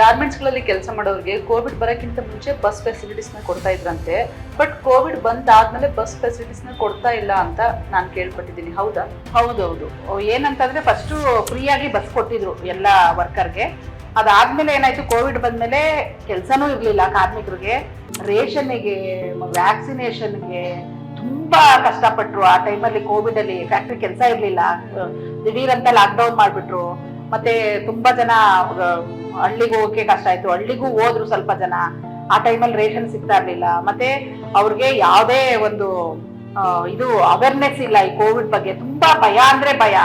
ಗಾರ್ಮೆಂಟ್ಸ್ಗಳಲ್ಲಿ ಕೆಲಸ ಮಾಡೋರಿಗೆ ಕೋವಿಡ್ ಬರೋಕ್ಕಿಂತ ಮುಂಚೆ ಬಸ್ ಫೆಸಿಲಿಟೀಸ್ನ ಕೊಡ್ತಾ ಇದ್ರಂತೆ. ಬಟ್ ಕೋವಿಡ್ ಬಂದಾದ್ಮೇಲೆ ಬಸ್ ಫೆಸಿಲಿಟೀಸ್ನ ಕೊಡ್ತಾ ಇಲ್ಲ ಅಂತ ನಾನು ಕೇಳ್ಪಟ್ಟಿದ್ದೀನಿ. ಹೌದಾ? ಹೌದೌದು. ಏನಂತಂದ್ರೆ ಫಸ್ಟ್ ಫ್ರೀಯಾಗಿ ಬಸ್ ಕೊಟ್ಟಿದ್ರು ಎಲ್ಲ ವರ್ಕರ್ಗೆ ಅದಾದ್ಮೇಲೆ ಏನಾಯ್ತು? ಕೋವಿಡ್ ಬಂದ್ಮೇಲೆ ಕೆಲಸನೂ ಇರ್ಲಿಲ್ಲ ಕಾರ್ಮಿಕರಿಗೆ. ರೇಷನ್ಗೆ ವ್ಯಾಕ್ಸಿನೇಷನ್ಗೆ ತುಂಬಾ ಕಷ್ಟಪಟ್ರು. ಆ ಟೈಮಲ್ಲಿ ಕೋವಿಡ್ ಅಲ್ಲಿ ಫ್ಯಾಕ್ಟ್ರಿ ಕೆಲಸ ಇರ್ಲಿಲ್ಲ. ದಿಢೀರಂತ ಅಂತ ಲಾಕ್ಡೌನ್ ಮಾಡ್ಬಿಟ್ರು. ಮತ್ತೆ ತುಂಬಾ ಜನ ಹಳ್ಳಿಗೂ ಹೋಗಕ್ಕೆ ಕಷ್ಟ ಆಯ್ತು. ಹಳ್ಳಿಗೂ ಹೋದ್ರು ಸ್ವಲ್ಪ ಜನ. ಆ ಟೈಮಲ್ಲಿ ರೇಷನ್ ಸಿಗ್ತಾ ಇರ್ಲಿಲ್ಲ. ಮತ್ತೆ ಅವ್ರಿಗೆ ಯಾವುದೇ ಒಂದು ಇದು ಅವೇರ್ನೆಸ್ ಇಲ್ಲ ಈ ಕೋವಿಡ್ ಬಗ್ಗೆ. ತುಂಬಾ ಭಯ ಅಂದ್ರೆ ಭಯ.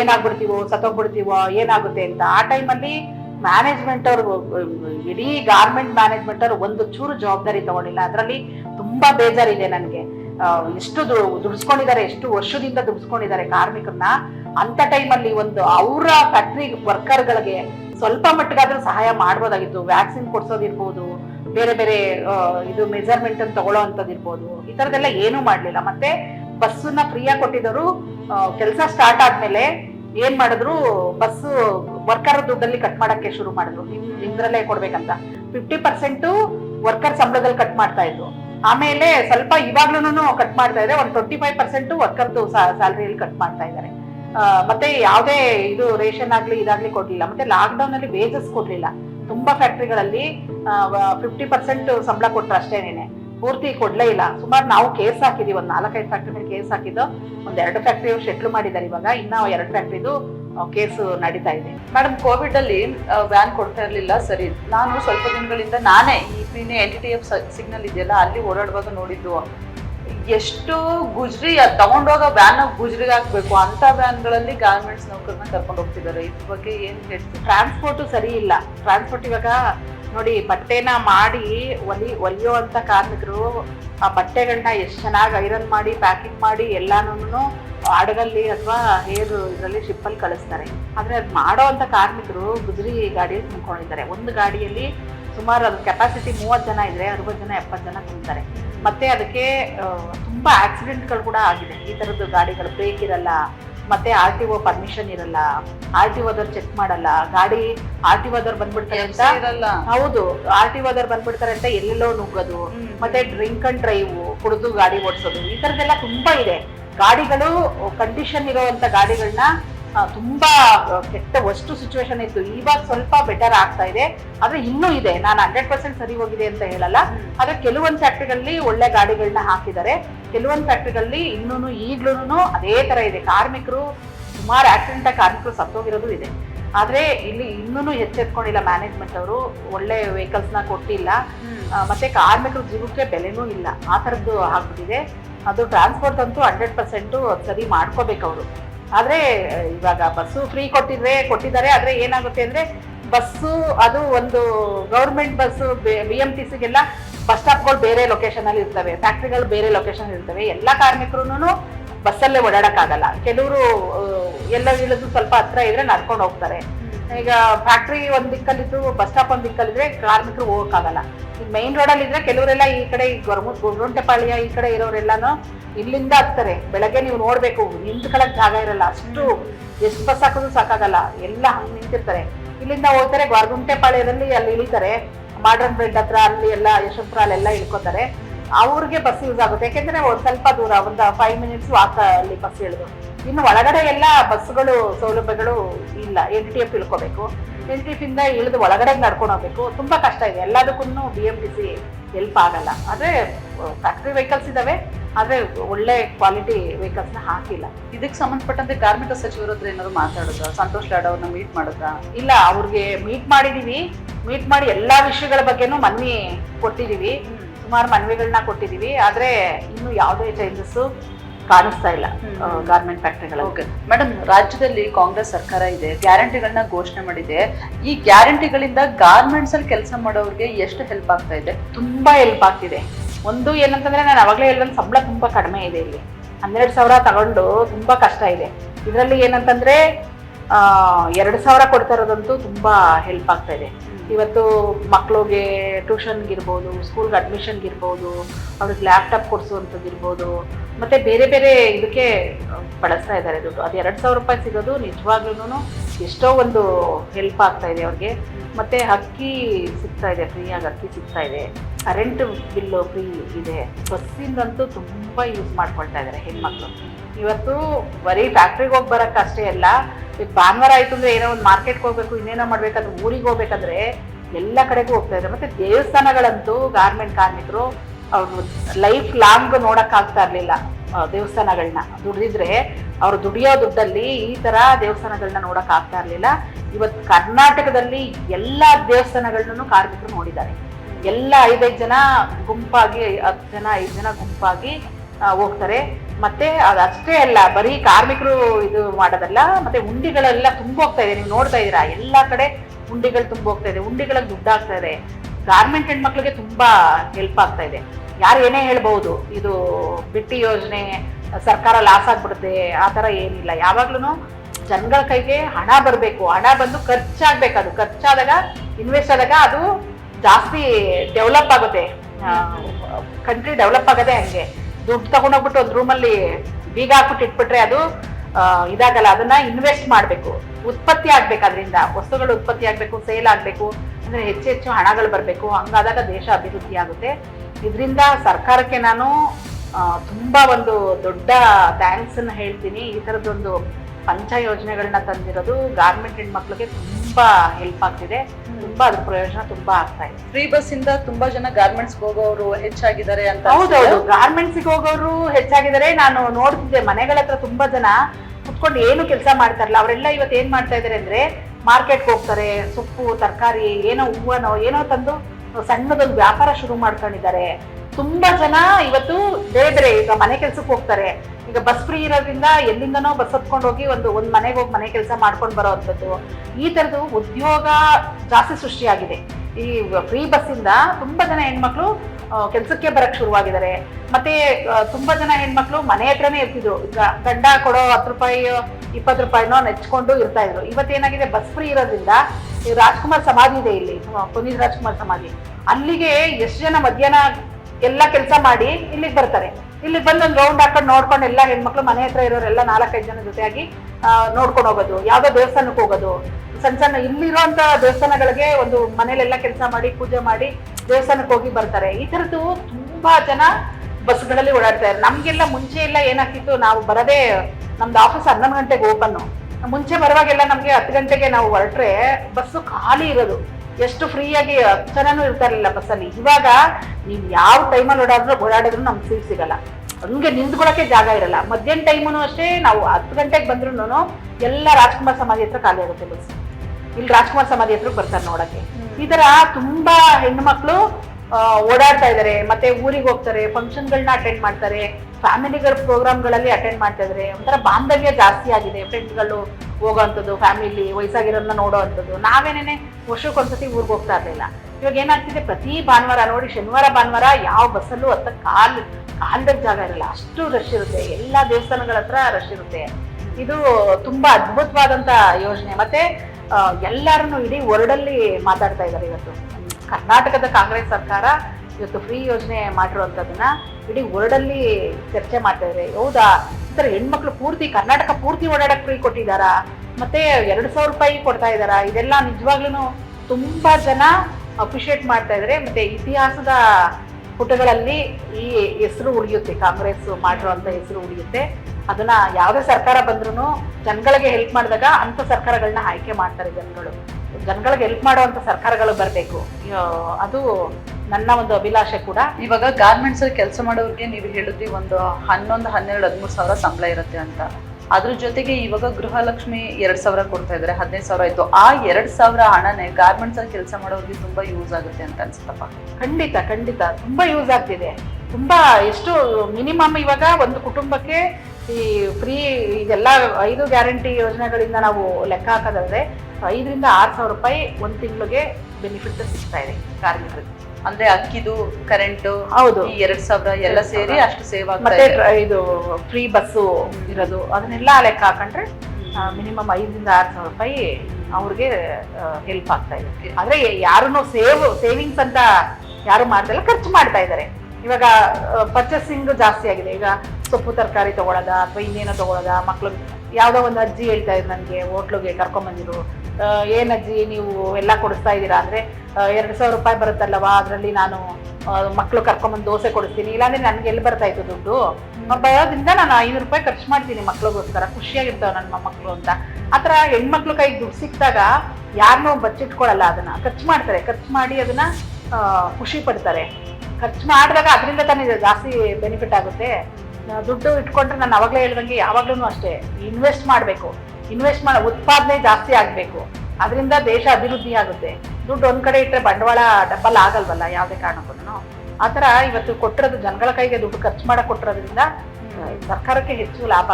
ಏನಾಗ್ಬಿಡ್ತೀವೋ, ಸತ್ತೋಗ್ಬಿಡ್ತೀವೋ, ಏನಾಗುತ್ತೆ ಅಂತ. ಆ ಟೈಮಲ್ಲಿ ಮ್ಯಾನೇಜ್ಮೆಂಟ್ ಅವರು, ಇಡೀ ಗಾರ್ಮೆಂಟ್ ಮ್ಯಾನೇಜ್ಮೆಂಟ್ ಅವರು ಒಂದು ಚೂರು ಜವಾಬ್ದಾರಿ ತಗೊಂಡಿಲ್ಲ. ಅದರಲ್ಲಿ ತುಂಬಾ ಬೇಜಾರಿದೆ ನನಗೆ. ಎಷ್ಟು ದುಡಿಸ್ಕೊಂಡಿದ್ದಾರೆ, ಎಷ್ಟು ವರ್ಷದಿಂದ ದುಡಿಸ್ಕೊಂಡಿದ್ದಾರೆ ಕಾರ್ಮಿಕರನ್ನ, ಅಂತ ಟೈಮಲ್ಲಿ ಒಂದು ಅವರ ಫ್ಯಾಕ್ಟ್ರಿ ವರ್ಕರ್ಗಳಿಗೆ ಸ್ವಲ್ಪ ಮಟ್ಟಿಗಾದ್ರೂ ಸಹಾಯ ಮಾಡ್ಬೋದಾಗಿತ್ತು. ವ್ಯಾಕ್ಸಿನ್ ಕೊಡ್ಸೋದಿರ್ಬೋದು ಬೇರೆ ಬೇರೆ ಇದು ಮೆಜರ್ಮೆಂಟ್ ಅನ್ನು ತಗೊಳ್ಳೋ ಇರ್ಬೋದು. ಈ ತರದೆಲ್ಲ ಏನೂ ಮಾಡ್ಲಿಲ್ಲ. ಮತ್ತೆ ಬಸ್ಸನ್ನ ಫ್ರೀಯಾಗಿ ಕೊಟ್ಟಿದ್ದವರು ಕೆಲಸ ಸ್ಟಾರ್ಟ್ ಆದ್ಮೇಲೆ ಏನ್ ಮಾಡಿದ್ರು ಬಸ್ ವರ್ಕರ್ ದುಡ್ಡಲ್ಲಿ ಕಟ್ ಮಾಡಕ್ಕೆ ಶುರು ಮಾಡಿದ್ರು. ನಿಮ್ ನಿಮ್ದ್ರಲ್ಲೇ ಕೊಡ್ಬೇಕಂತ. ಫಿಫ್ಟಿ ಪರ್ಸೆಂಟ್ ವರ್ಕರ್ ಸಂಬಳದಲ್ಲಿ ಕಟ್ ಮಾಡ್ತಾ ಇದ್ರು. ಆಮೇಲೆ ಸ್ವಲ್ಪ ಇವಾಗ್ಲೂ ಕಟ್ ಮಾಡ್ತಾ ಇದ್ದಾರೆ. ಒಂದು ಟ್ವೆಂಟಿ ಫೈವ್ ಪರ್ಸೆಂಟ್ ವರ್ಕರ್ದು ಸ್ಯಾಲ್ರಿಯಲ್ಲಿ ಕಟ್ ಮಾಡ್ತಾ ಇದ್ದಾರೆ. ಮತ್ತೆ ಯಾವುದೇ ಇದು ರೇಷನ್ ಆಗ್ಲಿ, ಇದಾಗ್ಲಿ ಕೊಡ್ಲಿಲ್ಲ. ಮತ್ತೆ ಲಾಕ್ಡೌನ್ ಅಲ್ಲಿ ವೇಜಸ್ ಕೊಡ್ಲಿಲ್ಲ. ತುಂಬಾ ಫ್ಯಾಕ್ಟ್ರಿಗಳಲ್ಲಿ ಫಿಫ್ಟಿ ಪರ್ಸೆಂಟ್ ಸಂಬಳ ಕೊಟ್ರು ಅಷ್ಟೇನೇನೆ. ಪೂರ್ತಿ ಕೊಡ್ಲೇ ಇಲ್ಲ. ಸುಮಾರು ನಾವು ಕೇಸ್ ಹಾಕಿದೀವಿ. ಒಂದು ನಾಲ್ಕೈದು ಫ್ಯಾಕ್ಟ್ರಿ ಮೇಲೆ ಕೇಸ್ ಹಾಕಿದ್ದು. ಒಂದ್ ಎರಡು ಫ್ಯಾಕ್ಟ್ರಿ ಶೆಟ್ಲ್ ಮಾಡಿದ್ದಾರೆ ಇವಾಗ. ಇನ್ನ ಎರಡು ಫ್ಯಾಕ್ಟ್ರಿದು ಕೇಸ್ ನಡೀತಾ ಇದೆ. ಮೇಡಮ್ ಕೋವಿಡ್ ಅಲ್ಲಿ ವ್ಯಾನ್ ಕೊಡ್ತಾ ಇರಲಿಲ್ಲ. ಸರಿ, ನಾನು ಸ್ವಲ್ಪ ದಿನಗಳಿಂದ ನಾನೇ ಈ Peenya N T T F signal ಇದೆಯಲ್ಲ, ಅಲ್ಲಿ ಓಡಾಡುವಾಗ ನೋಡಿದ್ದು. ಎಷ್ಟು ಗುಜ್ರಿ ತಗೊಂಡೋಗೋ ವ್ಯಾನ್ ಗುಜ್ರಿಗೆ ಹಾಕ್ಬೇಕು. ಅಂತ ವ್ಯಾನ್ಗಳಲ್ಲಿ ಗಾರ್ಮೆಂಟ್ಸ್ ನೌಕರನ್ನ ಕರ್ಕೊಂಡು ಹೋಗ್ತಿದ್ದಾರೆ. ಇದ್ರ ಬಗ್ಗೆ ಏನು ಹೇಳ್ತೀವಿ ಟ್ರಾನ್ಸ್ಪೋರ್ಟ್ ಸರಿ ಇಲ್ಲ. ಟ್ರಾನ್ಸ್ಪೋರ್ಟ್ ಇವಾಗ ನೋಡಿ, ಬಟ್ಟೆನ ಮಾಡಿ ಒಲಿ, ಒಲಿಯೋ ಅಂತ ಕಾರ್ಮಿಕರು ಆ ಬಟ್ಟೆಗಳನ್ನ ಎಷ್ಟು ಚೆನ್ನಾಗಿ ಐರನ್ ಮಾಡಿ, ಪ್ಯಾಕಿಂಗ್ ಮಾಡಿ ಎಲ್ಲಾನು ಹಡಗಲ್ಲಿ ಅಥವಾ ಹೇರ್ ಇದರಲ್ಲಿ ಶಿಪ್ಪಲ್ಲಿ ಕಳಿಸ್ತಾರೆ. ಆದರೆ ಅದು ಮಾಡೋ ಅಂತ ಕಾರ್ಮಿಕರು ಗುಜರಿ ಗಾಡಿಯಲ್ಲಿ ತುಂಬ್ಕೊಂಡಿದ್ದಾರೆ. ಒಂದು ಗಾಡಿಯಲ್ಲಿ ಸುಮಾರು ಅದು ಕೆಪಾಸಿಟಿ ಮೂವತ್ತು ಜನ ಇದ್ದರೆ ಅರವತ್ತು ಜನ ಎಪ್ಪತ್ತು ಜನ ತುಂಬ್ತಾರೆ. ಮತ್ತೆ ಅದಕ್ಕೆ ತುಂಬ ಆಕ್ಸಿಡೆಂಟ್ಗಳು ಕೂಡ ಆಗಿದೆ. ಈ ಥರದ್ದು ಗಾಡಿಗಳು ಬ್ರೇಕ್ ಇರಲ್ಲ ಮತ್ತೆ ಆರ್ ಟಿ ಒ ಪರ್ಮಿಷನ್ ಇರಲ್ಲ ಆರ್ ಟಿ ಓದವ್ರು ಚೆಕ್ ಮಾಡಲ್ಲ ಗಾಡಿ ಆರ್ ಟಿ ಓದವ್ರು ಬಂದ್ಬಿಡ್ತಾರೆ ಅಂತ ಇರಲ್ಲ. ಹೌದು ಆರ್ ಟಿ ಓದವ್ರು ಬಂದ್ಬಿಡ್ತಾರೆ ಅಂತ ಎಲ್ಲೆಲ್ಲೋ ನುಗ್ಗೋದು. ಮತ್ತೆ ಡ್ರಿಂಕ್ ಅಂಡ್ ಡ್ರೈವ್ ಕುಡಿದು ಗಾಡಿ ಓಡಿಸೋದು ಈ ಥರದ್ದೆಲ್ಲ ತುಂಬಾ ಇದೆ. ಗಾಡಿಗಳು ಕಂಡೀಷನ್ ಇರುವಂತ ಗಾಡಿಗಳನ್ನ ತುಂಬಾ ಕೆಟ್ಟ ವಸ್ತು ಸಿಚುವೇಶನ್ ಇತ್ತು. ಇವಾಗ ಸ್ವಲ್ಪ ಬೆಟರ್ ಆಗ್ತಾ ಇದೆ. ಆದ್ರೆ ಇನ್ನೂ ಇದೆ. ನಾನು ಹಂಡ್ರೆಡ್ ಪರ್ಸೆಂಟ್ ಸರಿ ಹೋಗಿದೆ ಅಂತ ಹೇಳಲ್ಲ. ಆದ್ರೆ ಕೆಲವೊಂದು ಫ್ಯಾಕ್ಟ್ರಿಗಳಲ್ಲಿ ಒಳ್ಳೆ ಗಾಡಿಗಳನ್ನ ಹಾಕಿದ್ದಾರೆ. ಕೆಲವೊಂದು ಫ್ಯಾಕ್ಟ್ರಿಗಳಲ್ಲಿ ಇನ್ನೂ ಈಗ್ಲೂ ಅದೇ ತರ ಇದೆ. ಕಾರ್ಮಿಕರು ಸುಮಾರು ಆಕ್ಸಿಡೆಂಟ್ ಕಾರ್ಮಿಕರು ಸತ್ತೋಗಿರೋದು ಇದೆ. ಆದ್ರೆ ಇಲ್ಲಿ ಇನ್ನೂ ಎಚ್ಚೆತ್ಕೊಂಡಿಲ್ಲ ಮ್ಯಾನೇಜ್ಮೆಂಟ್ ಅವರು. ಒಳ್ಳೆ ವೆಹಿಕಲ್ಸ್ನ ಕೊಟ್ಟಿಲ್ಲ. ಮತ್ತೆ ಕಾರ್ಮಿಕರ ಜೀವಕ್ಕೆ ಬೆಲೆನೂ ಇಲ್ಲ. ಆ ಥರದ್ದು ಆಗ್ಬಿಟ್ಟಿದೆ. ಅದು ಟ್ರಾನ್ಸ್ಪೋರ್ಟ್ ಅಂತೂ ಹಂಡ್ರೆಡ್ ಪರ್ಸೆಂಟು ಸರಿ ಮಾಡ್ಕೋಬೇಕು ಅವರು. ಆದ್ರೆ, ಇವಾಗ ಬಸ್ಸು ಫ್ರೀ ಕೊಟ್ಟಿದ್ರೆ, ಕೊಟ್ಟಿದ್ದಾರೆ, ಆದರೆ ಏನಾಗುತ್ತೆ ಅಂದರೆ ಬಸ್ಸು ಅದು ಒಂದು government bus B M T ಸಿಗೆಲ್ಲ bus ಸ್ಟಾಪ್ಗಳು ಬೇರೆ ಲೊಕೇಶನಲ್ಲಿ ಇರ್ತವೆ ಫ್ಯಾಕ್ಟ್ರಿಗಳು ಬೇರೆ ಲೊಕೇಶನ್ ಇರ್ತವೆ. ಎಲ್ಲ ಕಾರ್ಮಿಕರು ಬಸ್ಸಲ್ಲೇ ಓಡಾಡೋಕ್ಕಾಗಲ್ಲ. ಕೆಲವರು ಎಲ್ಲ ಇಳಿದು ಸ್ವಲ್ಪ ಹತ್ರ ಇದ್ರೆ ನಡ್ಕೊಂಡು ಹೋಗ್ತಾರೆ. ಈಗ ಫ್ಯಾಕ್ಟ್ರಿ ಒಂದ್ ದಿಕ್ಕಲ್ಲಿದ್ದು ಬಸ್ ಸ್ಟಾಪ್ ಒಂದ್ ದಿಕ್ಕಲ್ಲಿದ್ರೆ ಕಾರ್ಮಿಕರು ಹೋಗಕ್ಕಾಗಲ್ಲ. ಈಗ ಮೈನ್ ರೋಡಲ್ಲಿ ಇದ್ರೆ ಕೆಲವರೆಲ್ಲ ಈ ಕಡೆ ಈ ಈ ಕಡೆ ಇರೋರೆಲ್ಲಾನು ಇಲ್ಲಿಂದ ಹತ್ತಾರೆ. ಬೆಳಗ್ಗೆ ನೀವು ನೋಡ್ಬೇಕು ನಿಂತ್ಕೊಳಕ್ ಜಾಗ ಇರಲ್ಲ. ಅಷ್ಟು ಎಷ್ಟು ಬಸ್ ಹಾಕಿದ್ರು ಸಾಕಾಗಲ್ಲ. ಎಲ್ಲ ಹಂಗ್ ನಿಂತಿರ್ತಾರೆ. ಇಲ್ಲಿಂದ ಹೋಗ್ತಾರೆ ಗೊರಗುಂಟೆಪಾಳ್ಯದಲ್ಲಿ ಅಲ್ಲಿ ಇಳಿತಾರೆ. ಮಾಡ್ರನ್ ಬ್ರೆಡ್ ಹತ್ರ ಅಲ್ಲಿ ಎಲ್ಲ ಯಶವಂತರ ಅಲ್ಲೆಲ್ಲ ಇಳ್ಕೊತಾರೆ. ಅವ್ರಿಗೆ ಬಸ್ ಯೂಸ್ ಆಗುತ್ತೆ. ಯಾಕೆಂದ್ರೆ ಒಂದ್ ಸ್ವಲ್ಪ ದೂರ, ಒಂದು ಫೈವ್ ಮಿನಿಟ್ಸ್ ವಾಕ್ ಅಲ್ಲಿ ಬಸ್ ಇಳಿದು. ಇನ್ನು ಒಳಗಡೆ ಎಲ್ಲ ಬಸ್ಗಳು ಸೌಲಭ್ಯಗಳು ಇಲ್ಲ ಎನ್ ಟಿ ಎಫ್ ಇಳ್ಕೋಬೇಕು ಎನ್ ಟಿ ಎಫ್ ಇಂದ ಇಳಿದು ಒಳಗಡೆ ನಡ್ಕೊಂಡು ಹೋಗ್ಬೇಕು. ತುಂಬಾ ಕಷ್ಟ ಇದೆ. ಎಲ್ಲದಕ್ಕೂ B M T C help ಆಗಲ್ಲ. ಆದರೆ ಫ್ಯಾಕ್ಟ್ರಿ ವೆಹಿಕಲ್ಸ್ ಇದಾವೆ. ಆದರೆ ಒಳ್ಳೆ ಕ್ವಾಲಿಟಿ ವೆಹಿಕಲ್ಸ್ನ ನ ಹಾಕಿಲ್ಲ. ಇದಕ್ಕೆ ಸಂಬಂಧಪಟ್ಟಂತೆ ಕಾರ್ಮಿಕ ಸಚಿವರ ಹತ್ರ ಏನಾದ್ರು ಮಾತಾಡಿದ್ರ? ಸಂತೋಷ್ ಲಾಡ್ ಅವ್ರನ್ನ ಮೀಟ್ ಮಾಡಿದ್ರ? ಇಲ್ಲ ಅವ್ರಿಗೆ ಮೀಟ್ ಮಾಡಿದೀವಿ. ಮೀಟ್ ಮಾಡಿ ಎಲ್ಲಾ ವಿಷಯಗಳ ಬಗ್ಗೆನೂ ಮನವಿ ಕೊಟ್ಟಿದೀವಿ. ಸುಮಾರು ಮನವಿಗಳನ್ನ ಕೊಟ್ಟಿದ್ದೀವಿ ಆದರೆ ಇನ್ನೂ ಯಾವುದೇ ಚೇಂಜಸ್ ಕಾಣಿಸ್ತಾ ಇಲ್ಲ. ಗಾರ್ಮೆಂಟ್ ಫ್ಯಾಕ್ಟ್ರಿಗಳಲ್ಲಿ ಮೇಡಮ್ ರಾಜ್ಯದಲ್ಲಿ ಕಾಂಗ್ರೆಸ್ ಸರ್ಕಾರ ಇದೆ ಗ್ಯಾರಂಟಿಗಳನ್ನ ಘೋಷಣೆ ಮಾಡಿದೆ. ಈ ಗ್ಯಾರಂಟಿಗಳಿಂದ ಗಾರ್ಮೆಂಟ್ಸ್ ಅಲ್ಲಿ ಕೆಲಸ ಮಾಡೋರಿಗೆ ಎಷ್ಟು ಹೆಲ್ಪ್ ಆಗ್ತಾ ಇದೆ? ತುಂಬಾ ಹೆಲ್ಪ್ ಆಗ್ತಿದೆ. ಒಂದು ಏನಂತಂದ್ರೆ ನಾನು ಅವಾಗಲೇ ಹೇಳಿದ್ರೆ ಸಂಬಳ ತುಂಬಾ ಕಡಿಮೆ ಇದೆ ಇಲ್ಲಿ. ಹನ್ನೆರಡು ಸಾವಿರ ತಗೊಂಡು ತುಂಬಾ ಕಷ್ಟ ಇದೆ. ಇದರಲ್ಲಿ ಏನಂತಂದ್ರೆ ಎರಡು ಸಾವಿರ ಕೊಡ್ತಾ ಇರೋದಂತೂ ತುಂಬ ಹೆಲ್ಪ್ ಆಗ್ತಾ ಇದೆ. ಇವತ್ತು ಮಕ್ಕಳಿಗೆ ಟ್ಯೂಷನ್ಗೆ ಇರ್ಬೋದು ಸ್ಕೂಲ್ಗೆ ಅಡ್ಮಿಷನ್ಗಿರ್ಬೋದು ಅವ್ರಿಗೆ ಲ್ಯಾಪ್ಟಾಪ್ ಕೊಡಿಸುವಂಥದ್ದು ಇರ್ಬೋದು, ಮತ್ತು ಬೇರೆ ಬೇರೆ ಇದಕ್ಕೆ ಬಳಸ್ತಾ ಇದ್ದಾರೆ ದುಡ್ಡು. ಅದು ಎರಡು ಸಾವಿರ ರೂಪಾಯಿ ಸಿಗೋದು ನಿಜವಾಗ್ಲೂ ಎಷ್ಟೋ ಒಂದು ಹೆಲ್ಪ್ ಆಗ್ತಾ ಇದೆ ಅವ್ರಿಗೆ. ಮತ್ತು ಅಕ್ಕಿ ಸಿಗ್ತಾ ಇದೆ, ಫ್ರೀಯಾಗಿ ಅಕ್ಕಿ ಸಿಗ್ತಾ ಇದೆ. ಕರೆಂಟ್ ಬಿಲ್ಲು ಫ್ರೀ ಇದೆ. ಬಸ್ಸಿಂದಂತೂ ತುಂಬ ಯೂಸ್ ಮಾಡ್ಕೊಳ್ತಾ ಇದ್ದಾರೆ ಹೆಣ್ಮಕ್ಳು. ಇವತ್ತು ಬರೀ ಫ್ಯಾಕ್ಟ್ರಿಗೆ ಹೋಗಿ ಬರೋಕ್ಕಷ್ಟೇ ಅಲ್ಲ ಈಗ ಭಾನುವಾರ ಆಯ್ತು ಅಂದ್ರೆ ಏನೋ ಒಂದು ಮಾರ್ಕೆಟ್ಗೆ ಹೋಗ್ಬೇಕು, ಇನ್ನೇನೋ ಮಾಡ್ಬೇಕಾದ್ರೆ ಊರಿಗೆ ಹೋಗ್ಬೇಕಂದ್ರೆ ಎಲ್ಲ ಕಡೆಗೂ ಹೋಗ್ತಾ ಇದ್ದಾರೆ. ಮತ್ತೆ ದೇವಸ್ಥಾನಗಳಂತೂ ಗಾರ್ಮೆಂಟ್ ಕಾರ್ಮಿಕರು ಅವ್ರು ಲೈಫ್ ಲಾಂಗ್ ನೋಡಕ್ ಆಗ್ತಾ ಇರ್ಲಿಲ್ಲ ದೇವಸ್ಥಾನಗಳನ್ನ ದುಡಿದ್ರೆ ಅವ್ರು ದುಡಿಯೋ ದುಡ್ಡಲ್ಲಿ ಈ ತರ ದೇವಸ್ಥಾನಗಳನ್ನ ನೋಡಕ್ ಆಗ್ತಾ ಇರ್ಲಿಲ್ಲ. ಇವತ್ತು ಕರ್ನಾಟಕದಲ್ಲಿ ಎಲ್ಲಾ ದೇವಸ್ಥಾನಗಳನ್ನೂ ಕಾರ್ಮಿಕರು ನೋಡಿದ್ದಾರೆ. ಎಲ್ಲ ಐದೈದು ಜನ ಗುಂಪಾಗಿ, ಹತ್ತು ಜನ, ಐದು ಜನ ಗುಂಪಾಗಿ ಹೋಗ್ತಾರೆ. ಮತ್ತೆ ಅದಷ್ಟೇ ಅಲ್ಲ, ಬರೀ ಕಾರ್ಮಿಕರು ಇದು ಮಾಡೋದಲ್ಲ, ಮತ್ತೆ ಉಂಡಿಗಳೆಲ್ಲ ತುಂಬ ಹೋಗ್ತಾ ಇದೆ. ನೀವು ನೋಡ್ತಾ ಇದ್ದೀರಾ? ಎಲ್ಲಾ ಕಡೆ ಉಂಡಿಗಳು ತುಂಬ ಹೋಗ್ತಾ ಇದೆ. ಉಂಡಿಗಳಿಗೆ ದುಡ್ಡು ಆಗ್ತಾ ಇದೆ. ಗಾರ್ಮೆಂಟ್ ಹೆಣ್ಮಕ್ಳಿಗೆ ತುಂಬಾ ಹೆಲ್ಪ್ ಆಗ್ತಾ ಇದೆ. ಯಾರು ಏನೇ ಹೇಳ್ಬಹುದು, ಇದು ಬಿಟ್ಟಿ ಯೋಜನೆ, ಸರ್ಕಾರ ಲಾಸ್ ಆಗ್ಬಿಡುತ್ತೆ, ಆ ಥರ ಏನಿಲ್ಲ. ಯಾವಾಗ್ಲೂ ಜನಗಳ ಕೈಗೆ ಹಣ ಬರಬೇಕು. ಹಣ ಬಂದು ಖರ್ಚಾಗ್ಬೇಕು ಅದು. ಖರ್ಚಾದಾಗ ಇನ್ವೆಸ್ಟ್ ಆದಾಗ ಅದು ಜಾಸ್ತಿ ಡೆವಲಪ್ ಆಗುತ್ತೆ. ಕಂಟ್ರಿ ಡೆವಲಪ್ ಆಗೋದೇ ಹಂಗೆ. ದುಡ್ಡು ತಗೊಂಡೋಗ್ಬಿಟ್ಟು ಒಂದು ರೂಮಲ್ಲಿ ಬೀಗ ಹಾಕ್ಬಿಟ್ಟು ಇಟ್ಬಿಟ್ರೆ ಅದು ಇದಾಗಲ್ಲ. ಅದನ್ನ ಇನ್ವೆಸ್ಟ್ ಮಾಡಬೇಕು. ಉತ್ಪತ್ತಿ ಆಗ್ಬೇಕು ಅದರಿಂದ. ವಸ್ತುಗಳು ಉತ್ಪತ್ತಿ ಆಗಬೇಕು ಸೇಲ್ ಆಗಬೇಕು. ಅಂದ್ರೆ ಹೆಚ್ಚು ಹೆಚ್ಚು ಹಣಗಳು ಬರಬೇಕು. ಹಂಗಾದಾಗ ದೇಶ ಅಭಿವೃದ್ಧಿ ಆಗುತ್ತೆ. ಇದರಿಂದ ಸರ್ಕಾರಕ್ಕೆ ನಾನು ತುಂಬಾ ಒಂದು ದೊಡ್ಡ ಥ್ಯಾಂಕ್ಸ್ ಅನ್ನ ಹೇಳ್ತೀನಿ. ಈ ಥರದ್ದೊಂದು ಪಂಚ ಯೋಜನೆಗಳನ್ನ ತಂದಿರೋದು ಗಾರ್ಮೆಂಟ್ ಹೆಣ್ಮಕ್ಳಿಗೆ ತುಂಬಾ ಹೆಲ್ಪ್ ಆಗ್ತಿದೆ. ತುಂಬಾ ಅದ್ರ ಪ್ರಯೋಜನ ತುಂಬಾ ಆಗ್ತಾ ಇದೆ. ಫ್ರೀ ಬಸ್ ಇಂದ ತುಂಬಾ ಜನ ಗಾರ್ಮೆಂಟ್ಸ್ ಹೋಗೋರು ಹೆಚ್ಚಾಗಿದ್ದಾರೆ ಅಂತ ಹೌದೌದು ಗಾರ್ಮೆಂಟ್ಸ್ ಹೋಗೋರು ಹೆಚ್ಚಾಗಿದ್ದಾರೆ. ನಾನು ನೋಡ್ತಿದ್ದೆ ಮನೆಗಳ ಹತ್ರ ತುಂಬಾ ಜನ ಕುತ್ಕೊಂಡು ಏನು ಕೆಲಸ ಮಾಡ್ತಾರಲ್ಲ ಅವರೆಲ್ಲ ಇವತ್ತು ಏನ್ ಮಾಡ್ತಾ ಇದಾರೆ ಅಂದ್ರೆ ಮಾರ್ಕೆಟ್ಗೆ ಹೋಗ್ತಾರೆ ಸೊಪ್ಪು ತರಕಾರಿ ಏನೋ ಹೂವನೋ ಏನೋ ತಂದು ಸಣ್ಣದೊಂದು ವ್ಯಾಪಾರ ಶುರು ಮಾಡ್ಕೊಂಡಿದ್ದಾರೆ. ತುಂಬಾ ಜನ ಇವತ್ತು ಬೇರೆ ಬೇರೆ ಈಗ ಮನೆ ಕೆಲ್ಸಕ್ಕೆ ಹೋಗ್ತಾರೆ. ಈಗ ಬಸ್ ಫ್ರೀ ಇರೋದ್ರಿಂದ ಎಲ್ಲಿಂದನೋ ಬಸ್ ಹತ್ಕೊಂಡು ಹೋಗಿ ಒಂದು ಒಂದು ಮನೆಗೆ ಹೋಗಿ ಮನೆ ಕೆಲಸ ಮಾಡ್ಕೊಂಡು ಬರೋವಂಥದ್ದು ಈ ಥರದ್ದು ಉದ್ಯೋಗ ಜಾಸ್ತಿ ಸೃಷ್ಟಿಯಾಗಿದೆ. ಈ ಫ್ರೀ ಬಸ್ಸಿಂದ ತುಂಬ ಜನ ಹೆಣ್ಮಕ್ಳು ಕೆಲಸಕ್ಕೆ ಬರಕ್ ಶುರುವಾಗಿದ್ದಾರೆ. ಮತ್ತೆ ತುಂಬ ಜನ ಹೆಣ್ಮಕ್ಳು ಮನೆ ಹತ್ರನೇ ಇರ್ತಿದ್ರು. ಗಂಡ ಕೊಡೋ ಹತ್ತು ರೂಪಾಯಿ, ಇಪ್ಪತ್ತು ರೂಪಾಯಿನೋ ನೆಚ್ಕೊಂಡು ಇರ್ತಾ ಇದ್ರು. ಇವತ್ತೇನಾಗಿದೆ ಬಸ್ ಫ್ರೀ ಇರೋದ್ರಿಂದ ರಾಜ್ಕುಮಾರ್ ಸಮಾಧಿ ಇದೆ ಇಲ್ಲಿ. ಪುನೀತ್ ರಾಜ್ಕುಮಾರ್ ಸಮಾಧಿ. ಅಲ್ಲಿಗೆ ಎಷ್ಟು ಜನ ಮಧ್ಯಾಹ್ನ ಎಲ್ಲ ಕೆಲಸ ಮಾಡಿ ಇಲ್ಲಿಗೆ ಬರ್ತಾರೆ. ಇಲ್ಲಿಗೆ ಬಂದು ಒಂದು ರೌಂಡ್ ಹಾಕೊಂಡು ನೋಡ್ಕೊಂಡು ಎಲ್ಲ ಹೆಣ್ಮಕ್ಳು ಮನೆ ಹತ್ರ ಇರೋರೆಲ್ಲ ನಾಲ್ಕೈದು ಜನ ಜೊತೆಯಾಗಿ ನೋಡ್ಕೊಂಡು ಹೋಗೋದು. ಯಾವ್ದೋ ದೇವಸ್ಥಾನಕ್ಕೆ ಹೋಗೋದು. ಸಣ್ಣ ಸಣ್ಣ ಇಲ್ಲಿರುವಂತ ದೇವಸ್ಥಾನಗಳಿಗೆ ಒಂದು ಮನೇಲೆಲ್ಲ ಕೆಲಸ ಮಾಡಿ, ಪೂಜೆ ಮಾಡಿ ದೇವಸ್ಥಾನಕ್ಕೆ ಹೋಗಿ ಬರ್ತಾರೆ. ಈ ತರದ್ದು ತುಂಬಾ ಜನ ಬಸ್ಗಳಲ್ಲಿ ಓಡಾಡ್ತಾರೆ ನಮ್ಗೆಲ್ಲ ಮುಂಚೆ ಎಲ್ಲ ಏನಾಗ್ತಿತ್ತು, ನಾವು ಬರದೇ, ನಮ್ದು ಆಫೀಸ್ ಹನ್ನೊಂದು ಗಂಟೆಗೆ ಓಪನ್ ಮುಂಚೆ ಬರುವಾಗೆಲ್ಲ ನಮ್ಗೆ ಹತ್ತು ಗಂಟೆಗೆ ನಾವು ಹೊರಟ್ರೆ ಬಸ್ಸು ಖಾಲಿ ಇರೋದು. ಎಷ್ಟು ಫ್ರೀಯಾಗಿ ಆಗಿ ಜನನೂ ಇರ್ತಾ ಇರಲಿಲ್ಲ ಬಸ್ಸಲ್ಲಿ ಇವಾಗ ನೀವು ಯಾವ ಟೈಮಲ್ಲಿ ಓಡಾಡಿದ್ರು ಓಡಾಡಿದ್ರು ನಮ್ಗೆ ಸೀಟ್ ಸಿಗಲ್ಲ. ಹಂಗೆ ನಿಂತ್ಕೊಳಕ್ಕೆ ಜಾಗ ಇರಲ್ಲ. ಮಧ್ಯಾಹ್ನ ಟೈಮುನು ಅಷ್ಟೇ ನಾವು ಹತ್ತು ಗಂಟೆಗೆ ಬಂದ್ರು ಎಲ್ಲ ರಾಜ್ಕುಮಾರ್ ಸಮಾಧಿ ಹತ್ರ ಖಾಲಿ ಆಗುತ್ತೆ ಬಸ್ ಇಲ್ಲಿ ರಾಜ್ಕುಮಾರ್ ಸಮಾಧಿ ಹತ್ರ ಬರ್ತಾರೆ ನೋಡಕ್ಕೆ. ಈ ತರ ತುಂಬಾ ಹೆಣ್ಣು ಆ, ಓಡಾಡ್ತಾ ಇದಾರೆ. ಮತ್ತೆ ಊರಿಗೆ ಹೋಗ್ತಾರೆ ಫಂಕ್ಷನ್ಗಳನ್ನ ಅಟೆಂಡ್ ಮಾಡ್ತಾರೆ ಫ್ಯಾಮಿಲಿಗಳ ಪ್ರೋಗ್ರಾಮ್ಗಳಲ್ಲಿ ಅಟೆಂಡ್ ಮಾಡ್ತಾ ಇದಾರೆ. ಒಂಥರ ಬಾಂಧವ್ಯ ಜಾಸ್ತಿ ಆಗಿದೆ. ಹೋಗೋವಂಥದ್ದು ಫ್ಯಾಮಿಲಿ ವಯಸ್ಸಾಗಿರೋದನ್ನ ನೋಡೋ ಅಂಥದ್ದು ನಾವೇನೇನೆ ವರ್ಷಕ್ಕೊಂದ್ಸತಿ ಊರಿಗೆ ಹೋಗ್ತಾ ಇರಲಿಲ್ಲ. ಇವಾಗ ಏನಾಗ್ತಿದೆ, ಪ್ರತಿ ಭಾನುವಾರ, ನೋಡಿ ಶನಿವಾರ, ಭಾನುವಾರ ಯಾವ ಬಸ್ಸಲ್ಲೂ ಹತ್ತ ಕಾಲ್ ಕಾಲ್ದ ಜಾಗ ಇರಲ್ಲ. ಅಷ್ಟು ರಶ್ ಇರುತ್ತೆ. ಎಲ್ಲ ದೇವಸ್ಥಾನಗಳ ಹತ್ರ ರಶ್ ಇರುತ್ತೆ. ಇದು ತುಂಬಾ ಅದ್ಭುತವಾದಂತ ಯೋಜನೆ. ಮತ್ತೆ ಎಲ್ಲರನ್ನು ಇಡೀ ವರ್ಡಲ್ಲಿ ಮಾತಾಡ್ತಾ ಇದ್ದಾರೆ ಇವತ್ತು. ಕರ್ನಾಟಕದ ಕಾಂಗ್ರೆಸ್ ಸರ್ಕಾರ ಇವತ್ತು ಫ್ರೀ ಯೋಜನೆ ಮಾಡಿರುವಂಥದ್ದನ್ನ ಇಡೀ ವರ್ಡಲ್ಲಿ ಚರ್ಚೆ ಮಾಡ್ತಾ ಇದ್ದಾರೆ ಹೌದಾ? ಥರ ಹೆಣ್ಮಕ್ಳು ಪೂರ್ತಿ ಕರ್ನಾಟಕ ಪೂರ್ತಿ ಓಡಾಡಕ್ ಫ್ರೀ ಕೊಟ್ಟಿದಾರಾ ಮತ್ತೆ ಎರಡು ಸಾವಿರ ರೂಪಾಯಿ ಕೊಡ್ತಾ ಇದ್ದಾರಾ? ಇದೆಲ್ಲ ನಿಜವಾಗ್ಲೂ ತುಂಬಾ ಜನ ಅಪ್ರಿಷಿಯೇಟ್ ಮಾಡ್ತಾ ಇದ್ದಾರೆ ಮತ್ತೆ ಇತಿಹಾಸದ ಪುಟಗಳಲ್ಲಿ ಈ ಹೆಸರು ಉಳಿಯುತ್ತೆ. ಕಾಂಗ್ರೆಸ್ ಮಾಡಿರುವಂತ ಹೆಸರು ಉಳಿಯುತ್ತೆ. ಅದನ್ನ ಯಾವುದೇ ಸರ್ಕಾರ ಬಂದ್ರೂ ಜನಗಳಿಗೆ ಹೆಲ್ಪ್ ಮಾಡಿದಾಗ ಅಂತ ಸರ್ಕಾರಗಳನ್ನ ಆಯ್ಕೆ ಮಾಡ್ತಾರೆ ಜನಗಳು. ಜನಗಳಿಗೆ ಹೆಲ್ಪ್ ಮಾಡುವಂತ ಸರ್ಕಾರಗಳು ಬರಬೇಕು. ಅದು ನನ್ನ ಒಂದು ಅಭಿಲಾಷೆ ಕೂಡ. ಇವಾಗ ಗಾರ್ಮೆಂಟ್ಸ್ ಅಲ್ಲಿ ಕೆಲಸ ಮಾಡೋರಿಗೆ ನೀವು ಹೇಳಿದ್ವಿ ಒಂದು ಹನ್ನೊಂದು ಹನ್ನೆರಡು ಹದಿಮೂರು ಸಾವಿರ ಸಂಬಳ ಇರುತ್ತೆ ಅಂತ. ಅದ್ರ ಜೊತೆಗೆ ಇವಾಗ ಗೃಹಲಕ್ಷ್ಮಿ ಎರಡ್ ಸಾವಿರ ಕೊಡ್ತಾ ಇದ್ದಾರೆ ಹದಿನೈದು ಸಾವಿರ ಆಯ್ತು. ಆ ಎರಡ್ ಸಾವಿರ ಹಣನೇ ಗಾರ್ಮೆಂಟ್ಸ್ ಅಲ್ಲಿ ಕೆಲಸ ಮಾಡೋರಿಗೆ ತುಂಬಾ ಯೂಸ್ ಆಗುತ್ತೆ ಅಂತ ಅನ್ಸುತ್ತಪ್ಪ. ಖಂಡಿತ ಖಂಡಿತ. ತುಂಬಾ ಯೂಸ್ ಆಗ್ತಿದೆ. ತುಂಬಾ ಎಷ್ಟು ಮಿನಿಮಮ್ ಇವಾಗ ಒಂದು ಕುಟುಂಬಕ್ಕೆ ಈ ಫ್ರೀ ಇದೆಲ್ಲ ಐದು ಗ್ಯಾರಂಟಿ ಯೋಜನೆಗಳಿಂದ ನಾವು ಲೆಕ್ಕ ಹಾಕೋದಾದ್ರೆ ಐದರಿಂದ ಆರು ಸಾವಿರ ರೂಪಾಯಿ ಒಂದು ತಿಂಗಳಿಗೆ ಬೆನಿಫಿಟ್ ಸಿಗ್ತಾ ಇದೆ ಕಾರ್ಮಿಕರಿಗೆ. ಅಂದ್ರೆ ಅಕ್ಕಿದು ಕರೆಂಟ್ ಹೌದು. ಈ ಎರಡ್ ಸಾವಿರ ಎಲ್ಲ ಸೇರಿ ಅಷ್ಟು ಸೇವ್ ಆಗುತ್ತೆ ಮತ್ತೆ ಇದು. ಫ್ರೀ ಬಸ್ಸು ಇರೋದು. ಅದನ್ನೆಲ್ಲ ಲೆಕ್ಕ ಹಾಕೊಂಡ್ರೆ ಮಿನಿಮಮ್ ಐದರಿಂದ ಆರು ಸಾವಿರ ರೂಪಾಯಿ ಅವ್ರಿಗೆ ಹೆಲ್ಪ್ ಆಗ್ತಾ ಇದೆ. ಆದ್ರೆ ಯಾರು ಸೇವ್ ಸೇವಿಂಗ್ಸ್ ಅಂತ ಯಾರು ಮಾಡ್ದಲ್ಲ ಖರ್ಚು ಮಾಡ್ತಾ ಇದ್ದಾರೆ ಇವಾಗ ಪರ್ಚೇಸಿಂಗ್ ಜಾಸ್ತಿ ಆಗಿದೆ. ಈಗ ಸೊಪ್ಪು ತರಕಾರಿ ತಗೊಳ್ಳೋದ ಅಥವಾ ಇನ್ನೇನೋ ತಗೊಳ್ಳೋದ ಮಕ್ಳು ಯಾವ್ದೋ ಒಂದು ಅಜ್ಜಿ ಹೇಳ್ತಾ ಇದ್ರು ನನಗೆ ಹೋಟ್ಲಿಗೆ ಕರ್ಕೊಂಬಂದಿರು ಆ, ಏನ್ ಅಜ್ಜಿ ನೀವು ಎಲ್ಲ ಕೊಡಿಸ್ತಾ ಇದ್ದೀರಾ? ಅಂದರೆ ಎರಡು ಸಾವಿರ ರೂಪಾಯಿ ಬರುತ್ತಲ್ಲವಾ? ಅದರಲ್ಲಿ ನಾನು ಮಕ್ಕಳು ಮಕ್ಳು ಕರ್ಕೊಂಬಂದು ದೋಸೆ ಕೊಡಿಸ್ತೀನಿ. ಇಲ್ಲಾಂದ್ರೆ ನನಗೆ ಎಲ್ಲಿ ಬರ್ತಾ ಇತ್ತು ದುಡ್ಡು? ಆ ಭಯದಿಂದ ನಾನು ಐನೂರು ರೂಪಾಯಿ ಖರ್ಚು ಮಾಡ್ತೀನಿ ಮಕ್ಳಿಗೋಸ್ಕರ. ಖುಷಿಯಾಗಿರ್ತಾವೆ ನನ್ನ ಮಕ್ಕಳು ಅಂತ. ಆ ಥರ ಹೆಣ್ಮಕ್ಳು ಕೈಗೆ ದುಡ್ಡು ಸಿಕ್ಕಿದಾಗ ಯಾರನ್ನೂ ಬಚ್ಚಿಟ್ಕೊಳ್ಳಲ್ಲ ಅದನ್ನು. ಖರ್ಚು ಮಾಡ್ತಾರೆ. ಖರ್ಚು ಮಾಡಿ ಅದನ್ನು ಖುಷಿ ಪಡ್ತಾರೆ. ಖರ್ಚು ಮಾಡಿದಾಗ ಅದರಿಂದ ತಾನೇ ಜಾಸ್ತಿ ಬೆನಿಫಿಟ್ ಆಗುತ್ತೆ. ದುಡ್ಡು ಇಟ್ಕೊಂಡ್ರೆ ನಾನು ಅವಾಗಲೇ ಹೇಳ್ದಂಗೆ ಯಾವಾಗ್ಲೂ ಅಷ್ಟೇ. ಇನ್ವೆಸ್ಟ್ ಮಾಡಬೇಕು. ಇನ್ವೆಸ್ಟ್ ಮಾಡ ಉತ್ಪಾದನೆ ಜಾಸ್ತಿ ಆಗಬೇಕು. ಅದರಿಂದ ದೇಶ ಅಭಿವೃದ್ಧಿ ಆಗುತ್ತೆ. ದುಡ್ಡು ಒಂದ್ ಕಡೆ ಇಟ್ಟರೆ ಬಂಡವಾಳ ಡಬ್ಬಲ್ ಆಗಲ್ವಲ್ಲ ಯಾವುದೇ ಕಾರಣಕ್ಕೂ ಆ ಥರ ಇವತ್ತು ಕೊಟ್ಟಿರೋದು ಜನಗಳ ಕೈಗೆ ದುಡ್ಡು ಖರ್ಚು ಮಾಡಕ್ ಕೊಟ್ಟಿರೋದ್ರಿಂದ ಸರ್ಕಾರಕ್ಕೆ ಹೆಚ್ಚು ಲಾಭ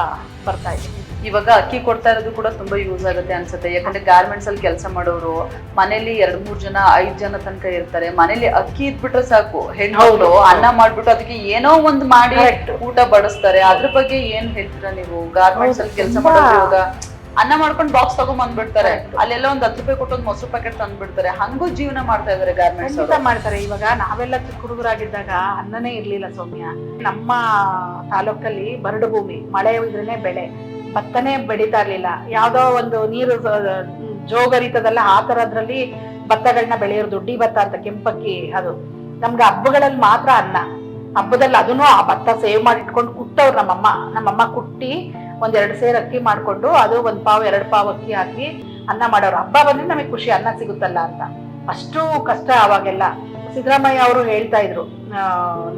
ಬರ್ತಾ ಇದೆ. ಇವಾಗ ಅಕ್ಕಿ ಕೊಡ್ತಾ ಇರೋದು ಕೂಡ ತುಂಬಾ ಯೂಸ್ ಆಗುತ್ತೆ ಅನ್ಸುತ್ತೆ. ಯಾಕಂದ್ರೆ ಗಾರ್ಮೆಂಟ್ಸ್ ಅಲ್ಲಿ ಕೆಲಸ ಮಾಡೋರು ಮನೇಲಿ ಎರಡ್ ಮೂರ್ ಜನ ಐದ್ ಜನ ತನಕ ಇರ್ತಾರೆ. ಮನೇಲಿ ಅಕ್ಕಿ ಇದ್ಬಿಟ್ರೆ ಸಾಕು. ಹೆಣ್ಣು. ಅನ್ನ ಮಾಡ್ಬಿಟ್ಟು ಅದಕ್ಕೆ ಏನೋ ಒಂದ್ ಮಾಡಿ ಊಟ ಬಡಿಸ್ತಾರೆ. ಅದ್ರ ಬಗ್ಗೆ ಏನ್ ಹೇಳ್ತೀರಾ ನೀವು? ಗಾರ್ಮೆಂಟ್ಸ್ ಅಲ್ಲಿ ಕೆಲಸ ಮಾಡೋದು ಮಾಡೋರು ಇವಾಗ ಅನ್ನ ಮಾಡ್ಕೊಂಡು ಬಾಕ್ಸ್ ತಗೊಂಡ್ ಬಂದ್ಬಿಡ್ತಾರೆ ಅಲ್ಲೆಲ್ಲ ಒಂದ್ ಹತ್ತು ರೂಪಾಯಿ ಕೊಟ್ಟು ಒಂದ್ ಮೊಸರು ಪ್ಯಾಕೆಟ್ ತಂದ್ಬಿಡ್ತಾರೆ. ಹಂಗೂ ಜೀವನ ಮಾಡ್ತಾ ಇದಾರೆ ಗಾರ್ಮೆಂಟ್ಸ್ ಮಾಡ್ತಾರೆ. ಇವಾಗ ನಾವೆಲ್ಲ ಚಿಕ್ಕ ಹುಡುಗರಾಗಿದ್ದಾಗ ಅನ್ನನೇ ಇರ್ಲಿಲ್ಲ ಸೌಮ್ಯ. ನಮ್ಮ ತಾಲೂಕಲ್ಲಿ ಬರಡು ಭೂಮಿ ಮಳೆ ಇದ್ರೇನೆ ಬೆಳೆ. ಭತ್ತನೇ ಬೆಳೀತಾ ಇರ್ಲಿಲ್ಲ. ಯಾವ್ದೋ ಒಂದು ನೀರು ಜೋಗ ಜೋಗರಿತದಲ್ಲ ಆ ತರದ್ರಲ್ಲಿ ಭತ್ತಗಳನ್ನ ಬೆಳೆಯೋರು ದುಡ್ಡಿ ಭತ್ತ ಅಂತ ಕೆಂಪಕ್ಕಿ ಅದು. ನಮ್ಗೆ ಹಬ್ಬಗಳಲ್ಲಿ ಮಾತ್ರ ಅನ್ನ. ಹಬ್ಬದಲ್ಲಿ ಅದನ್ನು ಆ ಭತ್ತ ಸೇವ್ ಮಾಡಿ ಇಟ್ಕೊಂಡು ಕುಟ್ಟವ್ರು ನಮ್ಮಮ್ಮ. ನಮ್ಮಮ್ಮ ಕುಟ್ಟಿ ಒಂದ್ ಎರಡು ಸೇರ್ ಅಕ್ಕಿ ಮಾಡ್ಕೊಂಡು ಅದು ಒಂದ್ ಪಾವ್, ಎರಡು ಪಾವ್ ಅಕ್ಕಿ ಹಾಕಿ ಅನ್ನ ಮಾಡೋರು. ಹಬ್ಬ ಬಂದ್ರೆ ನಮಗೆ ಖುಷಿ, ಅನ್ನ ಸಿಗುತ್ತಲ್ಲ ಅಂತ. ಅಷ್ಟು ಕಷ್ಟ ಅವಾಗೆಲ್ಲ ಸಿದ್ದರಾಮಯ್ಯ ಅವರು ಹೇಳ್ತಾ ಇದ್ರು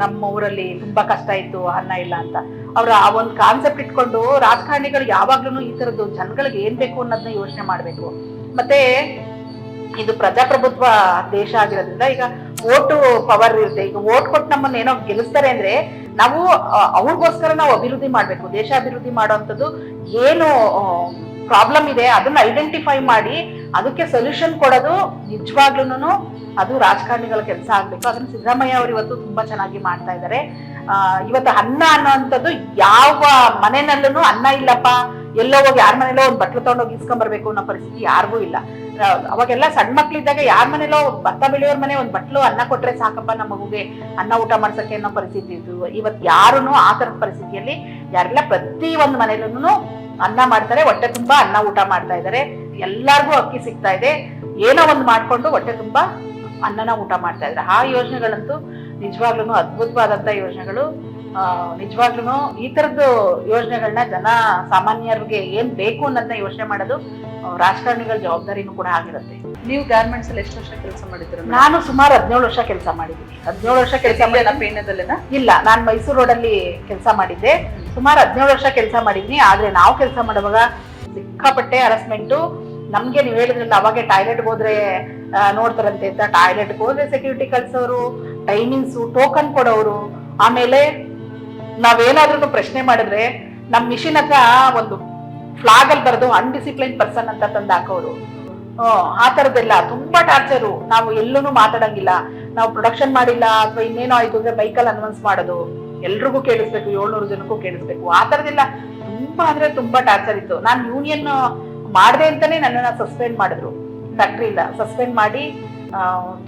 ನಮ್ಮ ಊರಲ್ಲಿ ತುಂಬಾ ಕಷ್ಟ ಇತ್ತು, ಅನ್ನ ಇಲ್ಲ ಅಂತ. ಅವ್ರ ಆ ಒಂದು ಕಾನ್ಸೆಪ್ಟ್ ಇಟ್ಕೊಂಡು ರಾಜಕಾರಣಿಗಳು ಯಾವಾಗ್ಲೂ ಈ ತರದ್ದು ಜನಗಳಿಗೆ ಏನ್ ಬೇಕು ಅನ್ನೋದನ್ನ ಯೋಚನೆ ಮಾಡ್ಬೇಕು. ಮತ್ತೆ ಇದು ಪ್ರಜಾಪ್ರಭುತ್ವ ದೇಶ ಆಗಿರೋದ್ರಿಂದ ಈಗ ಓಟು ಪವರ್ ಇರುತ್ತೆ. ಈಗ ಓಟ್ ಕೊಟ್ಟು ನಮ್ಮನ್ನ ಏನೋ ಗೆಲ್ಲಿಸ್ತಾರೆ ಅಂದ್ರೆ ನಾವು ಅವ್ರಿಗೋಸ್ಕರ ನಾವು ಅಭಿವೃದ್ಧಿ ಮಾಡಬೇಕು ದೇಶ ಅಭಿವೃದ್ಧಿ ಮಾಡುವಂಥದ್ದು ಏನು ಪ್ರಾಬ್ಲಮ್ ಇದೆ, ಅದನ್ನ ಐಡೆಂಟಿಫೈ ಮಾಡಿ, ಅದಕ್ಕೆ ಸೊಲ್ಯೂಷನ್ ಕೊಡೋದು ನಿಜವಾಗ್ಲೂನು ಅದು ರಾಜಕಾರಣಿಗಳ ಕೆಲಸ ಆಗ್ಬೇಕು. ಅದನ್ನ ಸಿದ್ದರಾಮಯ್ಯ ಅವರು ಇವತ್ತು ತುಂಬಾ ಚೆನ್ನಾಗಿ ಮಾಡ್ತಾ ಇದ್ದಾರೆ ಇವತ್ತು ಅನ್ನ ಅನ್ನೋಂಥದ್ದು ಯಾವ ಮನೆಯಲ್ಲೂ ಅನ್ನ ಇಲ್ಲಪ್ಪ. ಎಲ್ಲೋ ಹೋಗಿ ಯಾರ ಮನೇಲೋ ಒಂದು ಬಟ್ಲು ತಗೊಂಡೋಗಿ ಇಸ್ಕೊಂಬರ್ಬೇಕು ಅನ್ನೋ ಪರಿಸ್ಥಿತಿ ಯಾರಿಗೂ ಇಲ್ಲ. ಅವಾಗೆಲ್ಲ ಸಣ್ಣ ಮಕ್ಳಿದ್ದಾಗ ಯಾರ ಮನೇಲೋ ಭತ್ತ ಬೆಳೆಯೋರ್ ಮನೆ ಒಂದು ಬಟ್ಲು ಅನ್ನ ಕೊಟ್ರೆ ಸಾಕಪ್ಪ ನಮ್ಮ ಮಗುಗೆ ಅನ್ನ ಊಟ ಮಾಡ್ಸಕ್ಕೆ ಅನ್ನೋ ಪರಿಸ್ಥಿತಿ ಇತ್ತು. ಇವತ್ತು ಯಾರೂ ಆ ಥರದ ಪರಿಸ್ಥಿತಿಯಲ್ಲಿ ಯಾರೆಲ್ಲ ಪ್ರತಿ ಒಂದು ಮನೇಲೂ ಅನ್ನ ಮಾಡ್ತಾರೆ ಹೊಟ್ಟೆ ತುಂಬಾ ಅನ್ನ ಊಟ ಮಾಡ್ತಾ ಇದ್ದಾರೆ ಎಲ್ಲಾರ್ಗೂ ಅಕ್ಕಿ ಸಿಗ್ತಾ ಇದೆ. ಏನೋ ಒಂದು ಮಾಡ್ಕೊಂಡು ಹೊಟ್ಟೆ ತುಂಬಾ ಅನ್ನನ ಊಟ ಮಾಡ್ತಾ ಇದ್ದಾರೆ ಆ ಯೋಜನೆಗಳಂತೂ ನಿಜವಾಗ್ಲೂ ಅದ್ಭುತವಾದಂತ ಯೋಜನೆಗಳು. ನಿಜವಾಗ್ಲೂ ಈ ತರದ್ದು ಯೋಜನೆಗಳನ್ನ ಜನ ಸಾಮಾನ್ಯರಿಗೆ ಏನ್ ಬೇಕು ಅನ್ನೋದನ್ನ ಯೋಚನೆ ಮಾಡೋದು ರಾಜಕಾರಣಿಗಳ ಜವಾಬ್ದಾರಿನೂ ಕೂಡ ಆಗಿರುತ್ತೆ. ನೀವು ಗಾರ್ಮೆಂಟ್ಸ್ ಅಲ್ಲಿ ಎಷ್ಟು ವರ್ಷ ಕೆಲಸ ಮಾಡಿದ್ರು ನಾನು ಸುಮಾರು ಹದಿನೇಳು ವರ್ಷ ಕೆಲಸ ಮಾಡಿದ್ದೀನಿ. ಹದಿನೇಳು ವರ್ಷ ಕೆಲಸ ಇಲ್ಲ ನಾನು ಮೈಸೂರು ರೋಡಲ್ಲಿ ಕೆಲಸ ಮಾಡಿದ್ದೆ. ಸುಮಾರು ಹದಿನೇಳು ವರ್ಷ ಕೆಲಸ ಮಾಡಿದ್ನಿ, ಆದ್ರೆ ನಾವು ಕೆಲಸ ಮಾಡುವಾಗ ಸಿಕ್ಕಾಪಟ್ಟೆ ಹರಸ್ಮೆಂಟು ನಮ್ಗೆ ನೀವು ಹೇಳಿದ್ರಲ್ಲ, ಅವಾಗೆ ಟಾಯ್ಲೆಟ್ಗೆ ಹೋದ್ರೆ ನೋಡ್ತಾರಂತೆ ಅಂತ. ಟಾಯ್ಲೆಟ್ಗೆ ಹೋದ್ರೆ ಸೆಕ್ಯೂರಿಟಿ ಕಳ್ಸೋರು ಟೈಮಿಂಗ್ಸು ಟೋಕನ್ ಕೊಡೋರು. ಆಮೇಲೆ ನಾವೇನಾದ್ರೂ ಪ್ರಶ್ನೆ ಮಾಡಿದ್ರೆ, ನಮ್ ಮಿಷಿನ್ ಹತ್ರ ಒಂದು ಫ್ಲಾಗ್ ಅಲ್ಲಿ ಬರೆದು ಅನ್ಡಿಸಿಪ್ಲೈನ್ ಪರ್ಸನ್ ಅಂತ ತಂದು ಹಾಕೋರು. ಆ ತರದೆಲ್ಲ ತುಂಬಾ ಟಾರ್ಚರು ನಾವು ಎಲ್ಲೂ ಮಾತಾಡಂಗಿಲ್ಲ. ನಾವು ಪ್ರೊಡಕ್ಷನ್ ಮಾಡಿಲ್ಲ, ಅಥವಾ ಇನ್ನೇನೋ ಆಯ್ತು ಅಂದ್ರೆ ಬೈಕಲ್ಲಿ ಅನೌನ್ಸ್ ಮಾಡೋದು. ಎಲ್ರಿಗೂ ಕೇಳಿಸ್ಬೇಕು, ಏಳ್ನೂರು ಜನಕ್ಕೂ ಕೇಳಿಸ್ಬೇಕು. ಆ ತರದೆಲ್ಲ ತುಂಬಾ ಅಂದ್ರೆ ತುಂಬಾ ಟಾರ್ಚರ್ ಇತ್ತು. ನಾನು ಯೂನಿಯನ್ ಮಾಡಿದೆ ಅಂತಾನೆ ನನ್ನನ್ನ ಸಸ್ಪೆಂಡ್ ಮಾಡಿದ್ರು. ಫ್ಯಾಕ್ಟ್ರಿಯಿಂದ ಸಸ್ಪೆಂಡ್ ಮಾಡಿ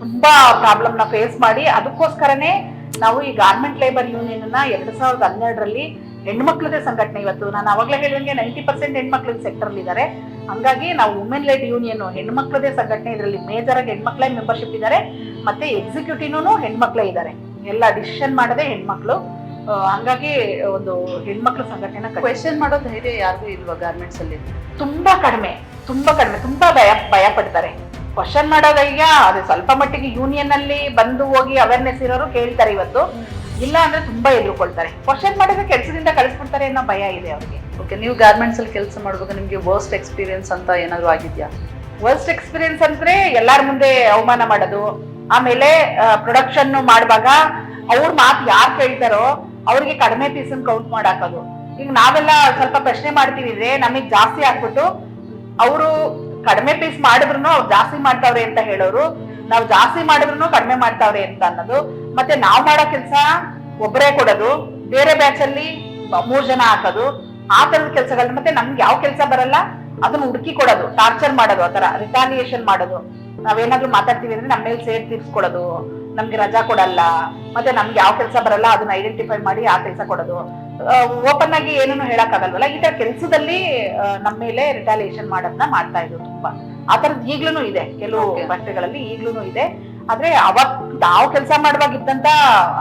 ತುಂಬಾ ಪ್ರಾಬ್ಲಮ್ನ ಫೇಸ್ ಮಾಡಿ. ಅದಕ್ಕೋಸ್ಕರನೇ ನಾವು ಈ ಗಾರ್ಮೆಂಟ್ ಲೇಬರ್ ಯೂನಿಯನ್ ಅನ್ನ ಎರಡ್ ಸಾವಿರದ ಹನ್ನೆರಡರಲ್ಲಿ ಹೆಣ್ಮಕ್ಳದೇ ಸಂಘಟನೆ ಇವತ್ತು. ನಾನು ಅವಾಗಲೇ ಹೇಳಿದಂಗೆ ನೈಂಟಿ ಪರ್ಸೆಂಟ್ ಹೆಣ್ಮಕ್ಳು ಸೆಕ್ಟರ್ ಇದ್ದಾರೆ ಹಂಗಾಗಿ ನಾವು ವುಮೆನ್ ಲೆಡ್ ಯೂನಿಯನ್ ಹೆಣ್ಮಕ್ಳದೇ ಸಂಘಟನೆ ಇದರಲ್ಲಿ ಮೇಜರ್ ಆಗಿ ಹೆಣ್ಮಕ್ಳೇ ಮೆಂಬರ್ಶಿಪ್ ಇದ್ದಾರೆ ಮತ್ತೆ ಎಕ್ಸಿಕ್ಯೂಟಿವ್ನು ಹೆಣ್ಮಕ್ಳೇ ಇದ್ದಾರೆ ಎಲ್ಲ ಡಿಸಿಷನ್ ಮಾಡದೆ ಹೆಣ್ಮಕ್ಳು. ಹಂಗಾಗಿ ಒಂದು ಹೆಣ್ಮಕ್ಳ ಸಂಘಟನೆ ಕ್ವೆಶನ್ ಮಾಡೋ ಧೈರ್ಯ ಯಾರಿಗೂ ಇಲ್ವಾ ಗಾರ್ಮೆಂಟ್ಸ್ ಅಲ್ಲಿ? ತುಂಬಾ ಕಡಿಮೆ ತುಂಬಾ ಕಡಿಮೆ ತುಂಬಾ ಭಯ ಭಯ ಪಡ್ತಾರೆ. ಕ್ವಶನ್ ಮಾಡೋದೀಗ ಅದು ಸ್ವಲ್ಪ ಮಟ್ಟಿಗೆ ಯೂನಿಯನ್ ಅಲ್ಲಿ ಬಂದು ಹೋಗಿ ಅವೇರ್ನೆಸ್ ಇರೋರು ಕೇಳ್ತಾರೆ ಇವತ್ತು. ಇಲ್ಲ ಅಂದ್ರೆ ತುಂಬಾ ಎದುರುಕೊಳ್ತಾರೆ. ಕ್ವಶನ್ ಮಾಡಿದ್ರೆ ಕೆಲಸದಿಂದ ಕಳಿಸ್ಬಿಡ್ತಾರೆ ಅನ್ನೋ ಭಯ ಇದೆ ಅವ್ರಿಗೆ. ಓಕೆ ನೀವು ಗಾರ್ಮೆಂಟ್ಸ್ ಅಲ್ಲಿ ಕೆಲಸ ಮಾಡುವಾಗ ನಿಮ್ಗೆ ವರ್ಸ್ಟ್ ಎಕ್ಸ್ಪೀರಿಯನ್ಸ್ ಅಂತ ಏನಾದ್ರು ಆಗಿದ್ಯಾ? ವರ್ಸ್ಟ್ ಎಕ್ಸ್ಪೀರಿಯನ್ಸ್ ಅಂದ್ರೆ ಎಲ್ಲಾರ ಮುಂದೆ ಅವಮಾನ ಮಾಡೋದು. ಆಮೇಲೆ ಪ್ರೊಡಕ್ಷನ್ ಮಾಡುವಾಗ ಅವ್ರ ಮಾತು ಯಾರು ಕೇಳ್ತಾರೋ ಅವ್ರಿಗೆ ಕಡಿಮೆ ಪೀಸನ್ ಕೌಂಟ್ ಮಾಡಾಕೋದು. ಈಗ ನಾವೆಲ್ಲ ಸ್ವಲ್ಪ ಪ್ರಶ್ನೆ ಮಾಡ್ತೀವಿ ಅಂದ್ರೆ ನಮಗ್ ಜಾಸ್ತಿ ಹಾಕ್ಬಿಟ್ಟು ಅವರು ಕಡಿಮೆ ಪೀಸ್ ಮಾಡಿದ್ರು ಅವ್ರು ಜಾಸ್ತಿ ಮಾಡ್ತಾವ್ರೆ ಅಂತ ಹೇಳೋರು, ನಾವು ಜಾಸ್ತಿ ಮಾಡಿದ್ರು ಕಡಿಮೆ ಮಾಡ್ತಾವ್ರೆ ಅಂತ ಅನ್ನೋದು. ಮತ್ತೆ ನಾವ್ ಮಾಡೋ ಕೆಲಸ ಒಬ್ಬರೇ ಕೊಡೋದು, ಬೇರೆ ಬ್ಯಾಚ್ ಅಲ್ಲಿ ಮೂರ್ ಜನ ಹಾಕೋದು, ಆ ತರದ ಕೆಲಸಗಳನ್ನ ಮತ್ತೆ ನಮ್ಗೆ ಯಾವ ಕೆಲಸ ಬರಲ್ಲ, ಅದನ್ನ ಹುಡುಕಿ ಕೊಡೋದು ಟಾರ್ಚರ್ ಮಾಡೋದು ಆತರ ರಿಟಾಲಿಯೇಷನ್ ಮಾಡೋದು. ನಾವೇನಾದ್ರೂ ಮಾತಾಡ್ತೀವಿ ಅಂದ್ರೆ ನಮ್ಮ ಮೇಲೆ ಸೇರ್ ತೀರ್ಸ್ಕೊಡೋದು ನಮ್ಗೆ ರಜಾ ಕೊಡಲ್ಲ ಮತ್ತೆ ನಮ್ಗೆ ಯಾವ ಕೆಲಸ ಬರಲ್ಲ ಅದನ್ನ ಐಡೆಂಟಿಫೈ ಮಾಡಿ ಆ ಕೆಲಸ ಕೊಡೋದು. ಓಪನ್ ಆಗಿ ಏನನ್ನು ಹೇಳಕ್ ಆಗಲ್ವಲ್ಲ ಈ ತರ ಕೆಲಸದಲ್ಲಿ ನಮ್ಮ ಮೇಲೆ ರಿಟಾಲಿಯೇಷನ್ ಮಾಡೋದನ್ನ ಮಾಡ್ತಾ ಇದ್ರು ತುಂಬಾ. ಆ ತರದ್ ಈಗ್ಲೂ ಇದೆ. ಕೆಲವು. ಬಟ್ಟೆಗಳಲ್ಲಿ ಈಗ್ಲೂ ಇದೆ. ಆದ್ರೆ ಅವಾಗ ನಾವು ಕೆಲಸ ಮಾಡುವಾಗ ಇದ್ದಂತ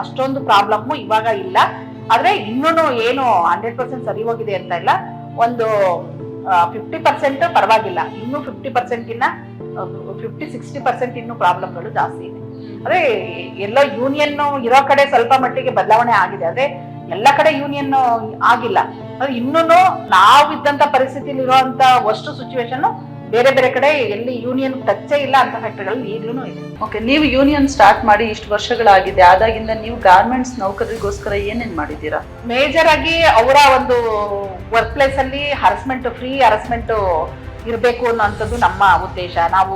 ಅಷ್ಟೊಂದು ಪ್ರಾಬ್ಲಮ್ ಇವಾಗ ಇಲ್ಲ. ಆದ್ರೆ ಇನ್ನೂ ಏನು ಹಂಡ್ರೆಡ್ ಪರ್ಸೆಂಟ್ ಸರಿ ಹೋಗಿದೆ ಅಂತ ಇಲ್ಲ. ಒಂದು ಫಿಫ್ಟಿ ಪರ್ಸೆಂಟ್ ಪರವಾಗಿಲ್ಲ. ಇನ್ನೂ ಫಿಫ್ಟಿ ಪರ್ಸೆಂಟ್ ಇನ್ನ ಫಿಫ್ಟಿ ಸಿಕ್ಸ್ಟಿ ಪರ್ಸೆಂಟ್ ಇನ್ನು ಪ್ರಾಬ್ಲಮ್ಗಳು ಜಾಸ್ತಿ ಇದೆ. ಅದೇ ಎಲ್ಲ ಯೂನಿಯನ್ ಇರೋ ಕಡೆ ಸ್ವಲ್ಪ ಮಟ್ಟಿಗೆ ಬದಲಾವಣೆ ಆಗಿದೆ. ಅದೇ ಎಲ್ಲ ಕಡೆ ಯೂನಿಯನ್ ಆಗಿಲ್ಲ. ಅದು ಇನ್ನೂ ನಾವಿದ್ದಂತ ಪರಿಸ್ಥಿತಿಲಿ ಇರುವಂತ ವಸ್ತು ಸಿಚುವೇಶನ್ ಬೇರೆ ಬೇರೆ ಕಡೆ ಎಲ್ಲಿ ಯೂನಿಯನ್ ಟಚ್ಚೇ ಇಲ್ಲ ಅಂತ ಫ್ಯಾಕ್ಟ್ರಿಗಳಲ್ಲಿ ಈಗಲೂ ಇದೆ. ಓಕೆ ನೀವು ಯೂನಿಯನ್ ಸ್ಟಾರ್ಟ್ ಮಾಡಿ ಇಷ್ಟು ವರ್ಷಗಳಾಗಿದೆ. ಆದಾಗಿಂದ ನೀವು ಗಾರ್ಮೆಂಟ್ಸ್ ನೌಕರಿಗೋಸ್ಕರ ಏನೇನ್ ಮಾಡಿದ್ದೀರಾ? ಮೇಜರ್ ಆಗಿ ಅವರ ಒಂದು ವರ್ಕ್ ಪ್ಲೇಸ್ ಅಲ್ಲಿ ಹರಸ್ಮೆಂಟ್ ಫ್ರೀ ಹರಸ್ಮೆಂಟ್ ಇರಬೇಕು ಅನ್ನೋಂಥದ್ದು ನಮ್ಮ ಉದ್ದೇಶ. ನಾವು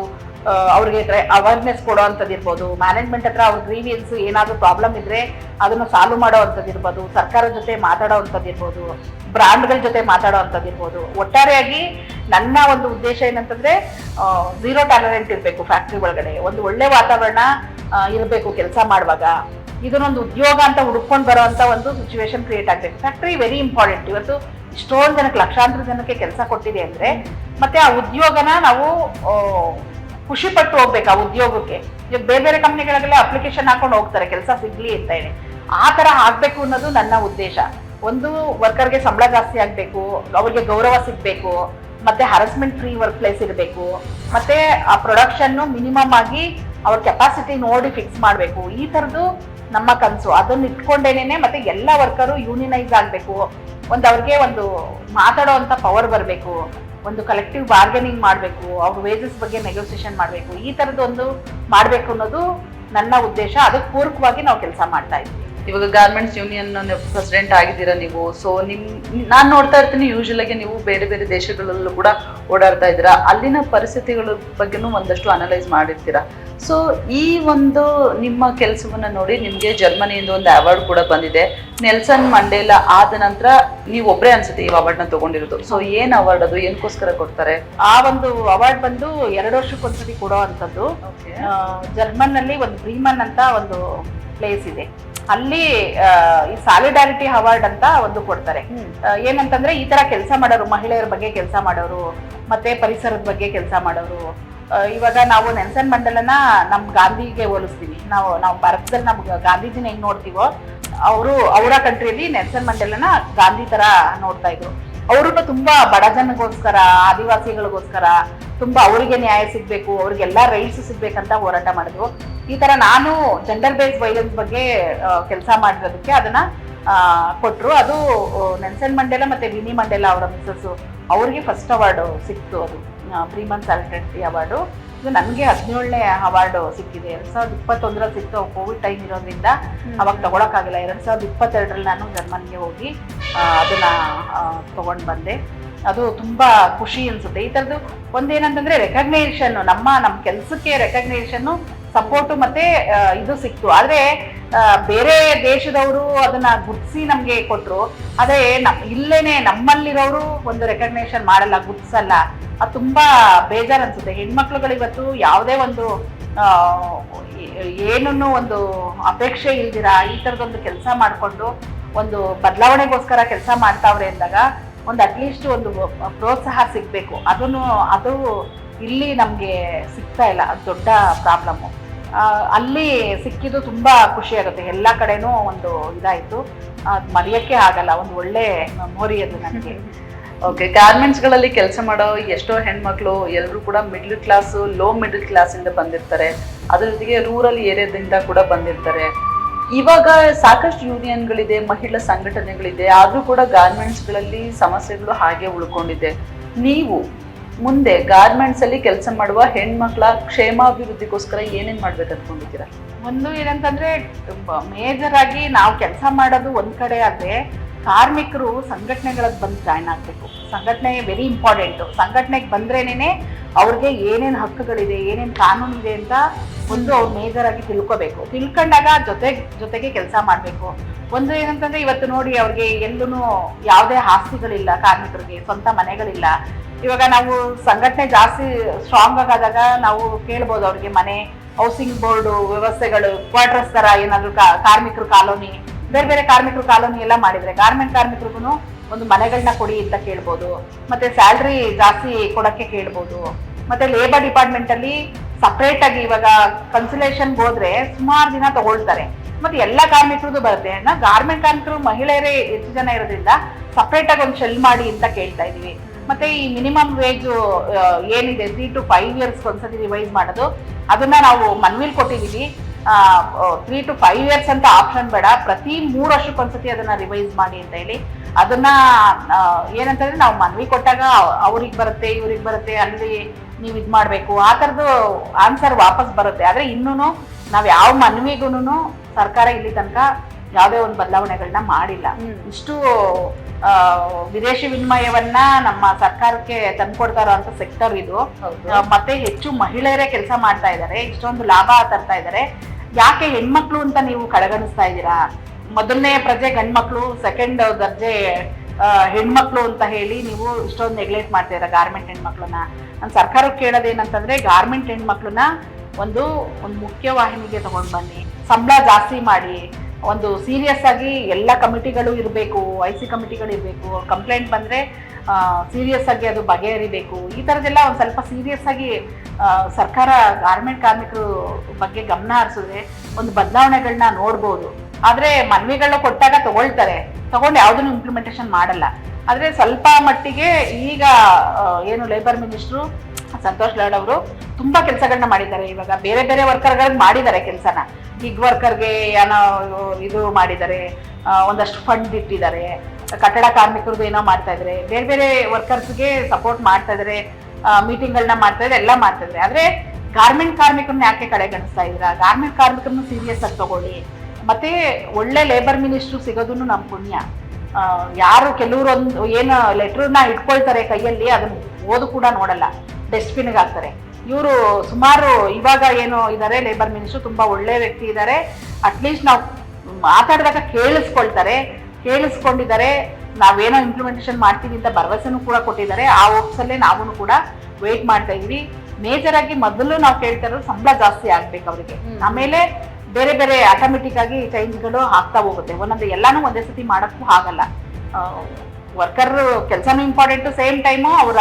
ಅವ್ರಿಗೆ ಅವೇರ್ನೆಸ್ ಕೊಡೋ ಅಂಥದ್ದು ಇರ್ಬೋದು. ಮ್ಯಾನೇಜ್ಮೆಂಟ್ ಹತ್ರ ಅವ್ರ ಗ್ರೀವಿಯನ್ಸ್ ಏನಾದರೂ ಪ್ರಾಬ್ಲಮ್ ಇದ್ರೆ ಅದನ್ನು ಸಾಲ್ವ್ ಮಾಡೋ ಅಂಥದ್ದು ಇರ್ಬೋದು. ಸರ್ಕಾರದ ಜೊತೆ ಮಾತಾಡೋ ಅಂಥದ್ದು ಇರ್ಬೋದು. ಬ್ರ್ಯಾಂಡ್ಗಳ ಜೊತೆ ಮಾತಾಡೋ ಅಂಥದ್ದು ಇರ್ಬೋದು. ಒಟ್ಟಾರೆಯಾಗಿ ನನ್ನ ಒಂದು ಉದ್ದೇಶ ಏನಂತಂದ್ರೆ ಝೀರೋ ಟ್ಯಾಲೆಂಟ್ ಇರಬೇಕು ಫ್ಯಾಕ್ಟ್ರಿ ಒಳಗಡೆ. ಒಂದು ಒಳ್ಳೆ ವಾತಾವರಣ ಇರಬೇಕು ಕೆಲಸ ಮಾಡುವಾಗ. ಇದನ್ನೊಂದು ಉದ್ಯೋಗ ಅಂತ ಹುಡುಕೊಂಡು ಬರೋ ಅಂತ ಒಂದು ಸಿಚುವೇಶನ್ ಕ್ರಿಯೇಟ್ ಆಗ್ಬೇಕು. ಫ್ಯಾಕ್ಟ್ರಿ ವೆರಿ ಇಂಪಾರ್ಟೆಂಟ್ ಇವತ್ತು ಇಷ್ಟೊಂದು ಜನಕ್ಕೆ, ಲಕ್ಷಾಂತರ ಜನಕ್ಕೆ ಕೆಲಸ ಕೊಟ್ಟಿದೆ ಅಂದರೆ ಮತ್ತೆ ಆ ಉದ್ಯೋಗನ ನಾವು ಖುಷಿಪಟ್ಟು ಖುಷಿ ಪಟ್ಟು ಹೋಗ್ಬೇಕು ಆ ಉದ್ಯೋಗಕ್ಕೆ. ಈಗ ಬೇರೆ ಬೇರೆ ಕಂಪ್ನಿಗಳಿಗೆಲ್ಲ ಅಪ್ಲಿಕೇಶನ್ ಹಾಕೊಂಡು ಹೋಗ್ತಾರೆ, ಕೆಲಸ ಸಿಗ್ಲಿ ಅಂತ ಹೇಳಿ. ಆ ಥರ ಆಗಬೇಕು ಅನ್ನೋದು ನನ್ನ ಉದ್ದೇಶ. ಒಂದು ವರ್ಕರ್ಗೆ ಸಂಬಳ ಜಾಸ್ತಿ ಆಗಬೇಕು, ಅವ್ರಿಗೆ ಗೌರವ ಸಿಗಬೇಕು, ಮತ್ತೆ ಹರಸ್ಮೆಂಟ್ ಫ್ರೀ ವರ್ಕ್ ಪ್ಲೇಸ್ ಇರಬೇಕು, ಮತ್ತೆ ಆ ಪ್ರೊಡಕ್ಷನ್ ಮಿನಿಮಮ್ ಆಗಿ ಅವ್ರ ಕೆಪಾಸಿಟಿ ನೋಡಿ ಫಿಕ್ಸ್ ಮಾಡಬೇಕು. ಈ ಥರದ್ದು ನಮ್ಮ ಕನಸು. ಅದನ್ನು ಇಟ್ಕೊಂಡೇನೆ ಮತ್ತೆ ಎಲ್ಲ ವರ್ಕರು ಯೂನಿಯನೈಸ್ ಆಗಬೇಕು. ಒಂದು ಅವ್ರಿಗೆ ಒಂದು ಮಾತಾಡೋ ಅಂತ ಪವರ್ ಬರಬೇಕು, ಒಂದು ಕಲೆಕ್ಟಿವ್ ಬಾರ್ಗೇನಿಂಗ್ ಮಾಡಬೇಕು, ಅವ್ರ ವೇಜಸ್ ಬಗ್ಗೆ ನೆಗೋಸಿಯೇಷನ್ ಮಾಡಬೇಕು, ಈ ಥರದ್ದು ಒಂದು ಮಾಡಬೇಕು ಅನ್ನೋದು ನನ್ನ ಉದ್ದೇಶ. ಅದಕ್ಕೆ ಪೂರಕವಾಗಿ ನಾವು ಕೆಲಸ ಮಾಡ್ತಾ ಇದ್ವಿ. ಇವಾಗ ಗಾರ್ಮೆಂಟ್ಸ್ ಯೂನಿಯನ್ ಪ್ರೆಸಿಡೆಂಟ್ ಆಗಿದ್ದೀರಾ ನೀವು. ಸೊ ನಿಮ್ ನಾನು ನೋಡ್ತಾ ಇರ್ತೀನಿ ಯೂಶಲ್ ಆಗಿ ನೀವು ಬೇರೆ ಬೇರೆ ದೇಶಗಳಲ್ಲೂ ಕೂಡ ಓಡಾಡ್ತಾ ಇದ್ದೀರಾ. ಅಲ್ಲಿನ ಪರಿಸ್ಥಿತಿಗಳ ಬಗ್ಗೆನೂ ಒಂದಷ್ಟು ಅನಲೈಸ್ ಮಾಡಿರ್ತೀರಾ? ಸೊ ಈ ಒಂದು ನಿಮ್ಮ ಕೆಲಸವನ್ನ ನೋಡಿ ನಿಮ್ಗೆ ಜರ್ಮನಿಯಿಂದ ಒಂದು ಅವಾರ್ಡ್ ಕೂಡ ಬಂದಿದೆ. ನೆಲ್ಸನ್ ಮಂಡೇಲ ಆದ ನಂತರ ನೀವು ಒಬ್ಬರೇ ಅನ್ಸುತ್ತೆ ಈ ಅವಾರ್ಡ್ನ ತಗೊಂಡಿರೋದು. ಸೊ ಏನ್ ಅವಾರ್ಡ್ ಅದು? ಏನಕ್ಕೋಸ್ಕರ ಕೊಡ್ತಾರೆ? ಆ ಒಂದು ಅವಾರ್ಡ್ ಬಂದು ಎರಡು ವರ್ಷಕ್ಕೊಂದ್ಸತಿ ಕೊಡೋ ಅಂತದ್ದು ಜರ್ಮನ್ನಲ್ಲಿ ಒಂದು ಬ್ರೀಮನ್ ಅಂತ ಒಂದು ಪ್ಲೇಸ್ ಇದೆ. ಅಲ್ಲಿ ಈ ಸಾಲಿಡಾರಿಟಿ ಅವಾರ್ಡ್ ಅಂತ ಒಂದು ಕೊಡ್ತಾರೆ. ಏನಂತಂದ್ರೆ ಈ ತರ ಕೆಲಸ ಮಾಡೋರು ಮಹಿಳೆಯರ ಬಗ್ಗೆ ಕೆಲಸ ಮಾಡೋರು ಮತ್ತೆ ಪರಿಸರದ ಬಗ್ಗೆ ಕೆಲಸ ಮಾಡೋರು. ಇವಾಗ ನಾವು ನೆನ್ಸನ್ ಮಂಡಲನ ನಮ್ ಗಾಂಧಿಗೆ ಹೋಲಿಸ್ತೀವಿ. ನಾವು ನಾವು ಭಾರತದಲ್ಲಿ ನಮ್ಗೆ ಗಾಂಧೀಜಿನ ಹೆಂಗ್ ನೋಡ್ತೀವೋ ಅವರು ಅವರ ಕಂಟ್ರಿಯಲ್ಲಿ ನೆನ್ಸನ್ ಮಂಡಲನ ಗಾಂಧಿ ತರ ನೋಡ್ತಾ ಇದ್ರು. ಅವರು ತುಂಬಾ ಬಡ ಜನಗೋಸ್ಕರ, ಆದಿವಾಸಿಗಳಿಗೋಸ್ಕರ ತುಂಬಾ ಅವರಿಗೆ ನ್ಯಾಯ ಸಿಗ್ಬೇಕು, ಅವ್ರಿಗೆಲ್ಲ ರೈಟ್ಸ್ ಸಿಗ್ಬೇಕಂತ ಹೋರಾಟ ಮಾಡಿದ್ರು. ಈ ತರ ನಾನು ಜೆಂಡರ್ ಬೇಸ್ ವೈಲೆನ್ಸ್ ಬಗ್ಗೆ ಕೆಲಸ ಮಾಡಿರೋದಕ್ಕೆ ಅದನ್ನ ಕೊಟ್ಟರು ಅದು ನೆನ್ಸನ್ ಮಂಡೇಲ ಮತ್ತೆ ವಿನಿ ಮಂಡೇಲ ಅವರ ಮಿಸಸ್ ಅವ್ರಿಗೆ ಫಸ್ಟ್ ಅವಾರ್ಡ್ ಸಿಕ್ತು ಅದು ಪ್ರೀಮನ್ ಸಾಲಿಟರಿ ಅವಾರ್ಡು ಇದು ನನಗೆ ಹದಿನೇಳನೇ ಅವಾರ್ಡ್ ಸಿಕ್ಕಿದೆ. ಎರಡ್ ಸಾವಿರದ ಇಪ್ಪತ್ತೊಂದರಲ್ಲಿ ಸಿಕ್ತು. ಕೋವಿಡ್ ಟೈಮ್ ಇರೋದ್ರಿಂದ ಅವಾಗ ತಗೊಳಕ್ಕಾಗಿಲ್ಲ. ಎರಡ್ ಸಾವಿರದ ಇಪ್ಪತ್ತೆರಡರಲ್ಲಿ ನಾನು ಜರ್ಮನ್ಗೆ ಹೋಗಿ ಅದನ್ನು ತಗೊಂಡು ಬಂದೆ. ಅದು ತುಂಬಾ ಖುಷಿ ಅನ್ಸುತ್ತೆ. ಈ ಥರದ್ದು ಒಂದೇನಂತಂದ್ರೆ ರೆಕಗ್ನೇಷನ್ ನಮ್ಮ ನಮ್ಮ ಕೆಲಸಕ್ಕೆ ರೆಕಗ್ನೇಷನ್ ಸಪೋರ್ಟ್ ಮತ್ತೆ ಇದು ಸಿಕ್ತು. ಆದ್ರೆ ಬೇರೆ ದೇಶದವರು ಅದನ್ನ ಗುರ್ತಿಸಿ ನಮ್ಗೆ ಕೊಟ್ರು. ಆದ್ರೆ, ನಮ್, ಇಲ್ಲೇನೆ ನಮ್ಮಲ್ಲಿರೋರು ಒಂದು ರೆಕಗ್ನೇಷನ್ ಮಾಡಲ್ಲ ಗುರ್ತಿಸಲ್ಲ ಅದು ತುಂಬಾ ಬೇಜಾರ್ ಅನ್ಸುತ್ತೆ ಹೆಣ್ಮಕ್ಳುಗಳು ಇವತ್ತು ಯಾವುದೇ ಒಂದು ಏನನ್ನು ಒಂದು ಅಪೇಕ್ಷೆ ಇಲ್ದಿರ, ಈ ತರದೊಂದು ಕೆಲಸ ಮಾಡಿಕೊಂಡು ಒಂದು ಬದಲಾವಣೆಗೋಸ್ಕರ ಕೆಲಸ ಮಾಡ್ತಾವ್ರೆ ಅಂದಾಗ, ಒಂದು ಅಟ್ಲೀಸ್ಟ್ ಒಂದು ಪ್ರೋತ್ಸಾಹ ಸಿಗಬೇಕು. ಅದನ್ನು, ಅದು ಇಲ್ಲಿ ನಮಗೆ ಸಿಗ್ತಾ ಇಲ್ಲ, ಅದು ದೊಡ್ಡ ಪ್ರಾಬ್ಲಮ್ಮು ಅಲ್ಲಿ ಸಿಕ್ಕಿದ್ದು ತುಂಬ ಖುಷಿ ಆಗುತ್ತೆ. ಎಲ್ಲ ಕಡೆನೂ ಒಂದು ಇದಾಯಿತು. ಅದು ಮರೆಯೋಕ್ಕೆ ಆಗಲ್ಲ, ಒಂದು ಒಳ್ಳೆ ಮೆಮೊರಿ ಅದು ನನಗೆ ಓಕೆ ಗಾರ್ಮೆಂಟ್ಸ್ಗಳಲ್ಲಿ ಕೆಲಸ ಮಾಡೋ ಎಷ್ಟೋ ಹೆಣ್ಮಕ್ಳು ಎಲ್ಲರೂ ಕೂಡ ಮಿಡ್ಲ್ ಕ್ಲಾಸು ಲೋ ಮಿಡ್ಲ್ ಕ್ಲಾಸಿಂದ ಬಂದಿರ್ತಾರೆ. ಅದ್ರ ಜೊತೆಗೆ ರೂರಲ್ ಏರಿಯಾದಿಂದ ಕೂಡ ಬಂದಿರ್ತಾರೆ. ಇವಾಗ ಸಾಕಷ್ಟು ಯೂನಿಯನ್ಗಳಿದೆ ಮಹಿಳಾ ಸಂಘಟನೆಗಳಿದೆ, ಆದರೂ ಕೂಡ ಗಾರ್ಮೆಂಟ್ಸ್ಗಳಲ್ಲಿ ಸಮಸ್ಯೆಗಳು ಹಾಗೆ ಉಳ್ಕೊಂಡಿದೆ. ನೀವು ಮುಂದೆ ಗಾರ್ಮೆಂಟ್ಸ್ ಅಲ್ಲಿ ಕೆಲಸ ಮಾಡುವ ಹೆಣ್ಮಕ್ಳ ಕ್ಷೇಮಾಭಿವೃದ್ಧಿಗೋಸ್ಕರ ಏನೇನ್ ಮಾಡ್ಬೇಕು ಅನ್ಕೊಂಡಿದ್ದೀರಾ? ಒಂದು ಏನಂತಂದ್ರೆ ಮೇಜರ್ ಆಗಿ ನಾವು ಕೆಲಸ ಮಾಡೋದು ಒಂದ್ ಕಡೆ ಆದ್ರೆ ಕಾರ್ಮಿಕರು ಸಂಘಟನೆಗಳಿಗೆ ಬಂದು ಜಾಯ್ನ್ ಆಗ್ಬೇಕು. ಸಂಘಟನೆ ವೆರಿ ಇಂಪಾರ್ಟೆಂಟ್ ಸಂಘಟನೆಗೆ ಬಂದ್ರೇನೆ ಅವ್ರಿಗೆ ಏನೇನ್ ಹಕ್ಕುಗಳಿದೆ, ಏನೇನ್ ಕಾನೂನು ಇದೆ ಅಂತ ಒಂದು ಅವ್ರು ಮೇಜರ್ ಆಗಿ ತಿಳ್ಕೊಬೇಕು. ತಿಳ್ಕೊಂಡಾಗ ಜೊತೆ ಜೊತೆಗೆ ಕೆಲಸ ಮಾಡ್ಬೇಕು. ಒಂದು ಏನಂತಂದ್ರೆ, ಇವತ್ತು ನೋಡಿ ಅವ್ರಿಗೆ ಎಲ್ಲೂ ಯಾವುದೇ ಆಸ್ತಿಗಳಿಲ್ಲ, ಕಾರ್ಮಿಕರಿಗೆ ಸ್ವಂತ ಮನೆಗಳಿಲ್ಲ. ಇವಾಗ ನಾವು ಸಂಘಟನೆ ಜಾಸ್ತಿ ಸ್ಟ್ರಾಂಗ್ ಆಗಾದಾಗ ನಾವು ಕೇಳ್ಬೋದು ಅವ್ರಿಗೆ ಮನೆ ಹೌಸಿಂಗ್ ಬೋರ್ಡು ವ್ಯವಸ್ಥೆಗಳು ಕ್ವಾರ್ಟರ್ಸ್ ತರ ಏನಾದ್ರು ಕಾರ್ಮಿಕರು ಕಾಲೋನಿ, ಬೇರೆ ಬೇರೆ ಕಾರ್ಮಿಕರು ಕಾಲೋನಿ ಎಲ್ಲ ಮಾಡಿದ್ರೆ ಗಾರ್ಮೆಂಟ್ ಕಾರ್ಮಿಕರಿಗೂ ಒಂದು ಮನೆಗಳನ್ನ ಕೊಡಿ ಅಂತ ಕೇಳ್ಬೋದು. ಮತ್ತೆ ಸ್ಯಾಲ್ರಿ ಜಾಸ್ತಿ ಕೊಡಕ್ಕೆ ಕೇಳ್ಬೋದು. ಮತ್ತೆ ಲೇಬರ್ ಡಿಪಾರ್ಟ್ಮೆಂಟ್ ಅಲ್ಲಿ ಸಪ್ರೇಟ್ ಆಗಿ ಇವಾಗ ಕನ್ಸುಲೇಷನ್ ಹೋದ್ರೆ ಸುಮಾರು ದಿನ ತಗೊಳ್ತಾರೆ. ಮತ್ತೆ ಎಲ್ಲ ಕಾರ್ಮಿಕರದ್ದು ಬರುತ್ತೆ. ನಾ ಗಾರ್ಮೆಂಟ್ ಕಾರ್ಮಿಕರು ಮಹಿಳೆಯರೇ ಹೆಚ್ಚು ಜನ ಇರೋದ್ರಿಂದ ಸಪ್ರೇಟ್ ಆಗಿ ಒಂದು ಶೆಲ್ ಮಾಡಿ ಅಂತ ಕೇಳ್ತಾ ಇದೀವಿ ಮತ್ತೆ ಈ ಮಿನಿಮಮ್ ವೇಜ್ ಏನಿದೆ ತ್ರೀ ಟು ಫೈವ್ ಇಯರ್ಸ್ ಒಂದ್ಸತಿ ರಿವೈಸ್ ಮಾಡೋದು. ಅದನ್ನ ನಾವು ಮನ್ವಿಲ್ ಕೊಟ್ಟಿದೀವಿ. ತ್ರೀ ಟು ಫೈವ್ ಇಯರ್ಸ್ ಅಂತ ಆಪ್ಷನ್ ಬೇಡ. ಪ್ರತಿ ಮೂರು ವರ್ಷಕ್ಕೊಂದ್ಸತಿ ಅದನ್ನ ರಿವೈಸ್ ಮಾಡಿ ಅಂತ ಹೇಳಿ. ಅದನ್ನ ಏನಂತಂದ್ರೆ ನಾವು ಮನ್ವಿ ಕೊಟ್ಟಾಗ ಅವ್ರಿಗೆ ಬರುತ್ತೆ ಇವ್ರಿಗೆ ಬರುತ್ತೆ ಅಲ್ಲಿ ನೀವು ಇದು ಮಾಡಬೇಕು. ಆ ಥರದ್ದು ಆನ್ಸರ್ ವಾಪಸ್ ಬರುತ್ತೆ. ಆದರೆ ಇನ್ನೂ ನಾವು ಯಾವ ಮನ್ವಿಗೂನು ಸರ್ಕಾರ ಇಲ್ಲಿ ತನಕ ಯಾವುದೇ ಒಂದು ಬದಲಾವಣೆಗಳನ್ನ ಮಾಡಿಲ್ಲ. ಇಷ್ಟು ವಿದೇಶಿ ವಿನಿಮಯವನ್ನ ನಮ್ಮ ಸರ್ಕಾರಕ್ಕೆ ತಂದ್ಕೊಡ್ತಾ ಅಂತ ಸೆಕ್ಟರ್ ಇದು. ಮತ್ತೆ ಹೆಚ್ಚು ಮಹಿಳೆಯರೇ ಕೆಲಸ ಮಾಡ್ತಾ ಇದ್ದಾರೆ. ಇಷ್ಟೊಂದು ಲಾಭ ತರ್ತಾ ಇದ್ದಾರೆ. ಯಾಕೆ ಹೆಣ್ಮಕ್ಳು ಅಂತ ನೀವು ಕಡೆಗಣಿಸ್ತಾ ಇದ್ದೀರಾ? ಮೊದಲನೇ ಪ್ರಜೆ ಗಂಡ್ಮಕ್ಳು ಸೆಕೆಂಡ್ ದರ್ಜೆ ಹೆಣ್ಮಕ್ಳು ಅಂತ ಹೇಳಿ ನೀವು ಇಷ್ಟೊಂದು ನೆಗ್ಲೆಕ್ಟ್ ಮಾಡ್ತಾ ಇದ್ದೀರಾ ಗಾರ್ಮೆಂಟ್ ಹೆಣ್ಮಕ್ಳನ್ನ. ನಾನು ಸರ್ಕಾರಕ್ಕೆ ಕೇಳೋದೇನಂತಂದ್ರೆ ಗಾರ್ಮೆಂಟ್ ಹೆಣ್ಮಕ್ಳನ್ನ ಒಂದು ಒಂದು ಮುಖ್ಯ ವಾಹಿನಿಗೆ ತಗೊಂಡ್ ಬನ್ನಿ. ಸಂಬಳ ಜಾಸ್ತಿ ಮಾಡಿ. ಒಂದು ಸೀರಿಯಸ್ ಆಗಿ ಎಲ್ಲ ಕಮಿಟಿಗಳು ಇರಬೇಕು ಐ ಸಿ ಕಮಿಟಿಗಳು ಇರಬೇಕು ಕಂಪ್ಲೇಂಟ್ ಬಂದರೆ ಸೀರಿಯಸ್ ಆಗಿ ಅದು ಬಗೆಹರಿಬೇಕು. ಈ ಥರದ್ದೆಲ್ಲ ಒಂದು ಸ್ವಲ್ಪ ಸೀರಿಯಸ್ ಆಗಿ ಸರ್ಕಾರ ಗಾರ್ಮೆಂಟ್ ಕಾರ್ಮಿಕರು ಬಗ್ಗೆ ಗಮನ ಹರಿಸಿದ್ರೆ ಒಂದು ಬದಲಾವಣೆಗಳನ್ನ ನೋಡ್ಬೋದು. ಆದರೆ ಮನವಿಗಳನ್ನ ಕೊಟ್ಟಾಗ ತಗೊಳ್ತಾರೆ. ತಗೊಂಡು ಯಾವುದನ್ನು ಇಂಪ್ಲಿಮೆಂಟೇಷನ್ ಮಾಡಲ್ಲ. ಆದರೆ ಸ್ವಲ್ಪ ಮಟ್ಟಿಗೆ ಈಗ ಏನು ಲೇಬರ್ ಮಿನಿಸ್ಟ್ರು ಸಂತೋಷ್ ಲಾಡ್ ಅವರು ತುಂಬಾ ಕೆಲಸಗಳನ್ನ ಮಾಡಿದ್ದಾರೆ. ಇವಾಗ ಬೇರೆ ಬೇರೆ ವರ್ಕರ್ಗಳಿಗೆ ಮಾಡಿದ್ದಾರೆ ಕೆಲಸನ. ಗಿಗ್ ವರ್ಕರ್ಗೆ ಏನೋ ಇದು ಮಾಡಿದ್ದಾರೆ. ಒಂದಷ್ಟು ಫಂಡ್ ಇಟ್ಟಿದ್ದಾರೆ. ಕಟ್ಟಡ ಕಾರ್ಮಿಕರದ್ದು ಏನೋ ಮಾಡ್ತಾ ಇದ್ದಾರೆ ಬೇರೆ ಬೇರೆ ವರ್ಕರ್ಸ್ಗೆ ಸಪೋರ್ಟ್ ಮಾಡ್ತಾ ಇದ್ದಾರೆ ಮೀಟಿಂಗ್ಗಳನ್ನ ಮಾಡ್ತಾ ಇದ್ದಾರೆ ಎಲ್ಲ ಮಾಡ್ತಾ ಇದ್ದಾರೆ ಆದ್ರೆ ಗಾರ್ಮೆಂಟ್ ಕಾರ್ಮಿಕರನ್ನ ಯಾಕೆ ಕಡೆಗಣಿಸ್ತಾ ಇದ್ದೀರಾ? ಗಾರ್ಮೆಂಟ್ ಕಾರ್ಮಿಕರನ್ನ ಸೀರಿಯಸ್ ಆಗಿ ತಗೊಳ್ಳಿ. ಮತ್ತೆ ಒಳ್ಳೆ ಲೇಬರ್ ಮಿನಿಸ್ಟ್ರು ಸಿಗೋದನ್ನು ನಮ್ಮ ಪುಣ್ಯ. ಯಾರು ಕೆಲವರು ಒಂದು ಏನು ಲೆಟ್ರನ್ನ ಇಟ್ಕೊಳ್ತಾರೆ ಕೈಯಲ್ಲಿ, ಅದನ್ನ ಓದು ಕೂಡ ನೋಡಲ್ಲ. ಡಸ್ಟ್ಬಿನ್ಗೆ ಹಾಕ್ತಾರೆ ಇವರು ಸುಮಾರು ಇವಾಗ ಏನು ಇದ್ದಾರೆ ಲೇಬರ್ ಮಿನಿಸ್ಟ್ರು ತುಂಬಾ ಒಳ್ಳೆ ವ್ಯಕ್ತಿ ಇದ್ದಾರೆ ಅಟ್ಲೀಸ್ಟ್ ನಾವು ಮಾತಾಡಿದಾಗ ಕೇಳಿಸ್ಕೊಳ್ತಾರೆ. ಕೇಳಿಸ್ಕೊಂಡಿದ್ದಾರೆ. ನಾವೇನೋ ಇಂಪ್ಲಿಮೆಂಟೇಷನ್ ಮಾಡ್ತೀವಿ ಅಂತ ಭರವಸೆನೂ ಕೂಡ ಕೊಟ್ಟಿದ್ದಾರೆ. ಆ ಹೋಪ್ಸಲ್ಲೇ ನಾವು ಕೂಡ ವೇಟ್ ಮಾಡ್ತಾ ಇದೀವಿ ಮೇಜರ್ ಆಗಿ ಮೊದಲು ನಾವು ಕೇಳ್ತಾ ಇರೋದು ಸಂಬಳ ಜಾಸ್ತಿ ಆಗ್ಬೇಕು ಅವರಿಗೆ. ಆಮೇಲೆ ಬೇರೆ ಬೇರೆ ಆಟೋಮೆಟಿಕ್ ಆಗಿ ಚೇಂಜ್ಗಳು ಆಗ್ತಾ ಹೋಗುತ್ತೆ. ಒಂದೊಂದು ಎಲ್ಲಾನು ಒಂದೇ ಸತಿ ಮಾಡೋಕ್ಕೂ ಆಗಲ್ಲ. ವರ್ಕರ್ ಕೆಲಸನೂ ಇಂಪಾರ್ಟೆಂಟ್ ಸೇಮ್ ಟೈಮು ಅವರ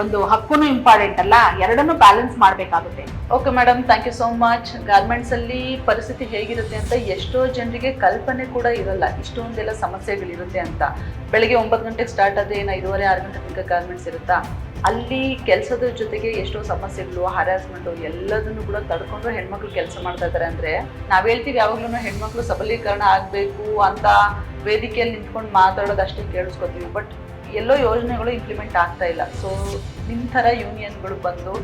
ಒಂದು ಹಕ್ಕುನು ಇಂಪಾರ್ಟೆಂಟ್ ಅಲ್ಲ, ಎರಡನ್ನು ಬ್ಯಾಲೆನ್ಸ್ ಮಾಡಬೇಕಾಗುತ್ತೆ. Okay madam thank you so much garments ಅಲ್ಲಿ ಪರಿಸ್ಥಿತಿ ಹೇಗಿರುತ್ತೆ ಅಂತ ಎಷ್ಟೋ ಜನರಿಗೆ ಕಲ್ಪನೆ ಕೂಡ ಇರಲ್ಲ, ಇಷ್ಟೊಂದೆಲ್ಲ ಸಮಸ್ಯೆಗಳಿರುತ್ತೆ ಅಂತ. ಬೆಳಗ್ಗೆ ಒಂಬತ್ತು ಗಂಟೆಗೆ ಸ್ಟಾರ್ಟ್ ಆದ್ರೆ ಏನು ಐದುವರೆ, ಆರು ಗಂಟೆ ತನಕ ಗಾರ್ಮೆಂಟ್ಸ್ ಇರುತ್ತಾ? ಅಲ್ಲಿ ಕೆಲಸದ ಜೊತೆಗೆ ಎಷ್ಟೋ ಸಮಸ್ಯೆಗಳು ಹರಾಸ್ಮೆಂಟು ಎಲ್ಲದನ್ನು ಕೂಡ ತಡ್ಕೊಂಡು ಹೆಣ್ಮಕ್ಳು ಕೆಲಸ ಮಾಡ್ತಾ ಇದ್ದಾರೆ ಅಂದ್ರೆ, ನಾವು ಹೇಳ್ತೀವಿ ಯಾವಾಗ್ಲೂ ಹೆಣ್ಮಕ್ಳು ಸಬಲೀಕರಣ ಆಗಬೇಕು ಅಂತ ವೇದಿಕೆಯಲ್ಲಿ ನಿಂತ್ಕೊಂಡು ಮಾತಾಡೋದು ಅಷ್ಟೇ ಕೇಳಿಸ್ಕೊತೀವಿ. ಬಟ್ ಎಲ್ಲೋ ಯೋಜನೆಗಳು ಇಂಪ್ಲಿಮೆಂಟ್ ಆಗ್ತಾ ಇಲ್ಲ. ಸೊ ನಿಮ್ಮ ಥರ ಯೂನಿಯನ್ಗಳು ಬಂದು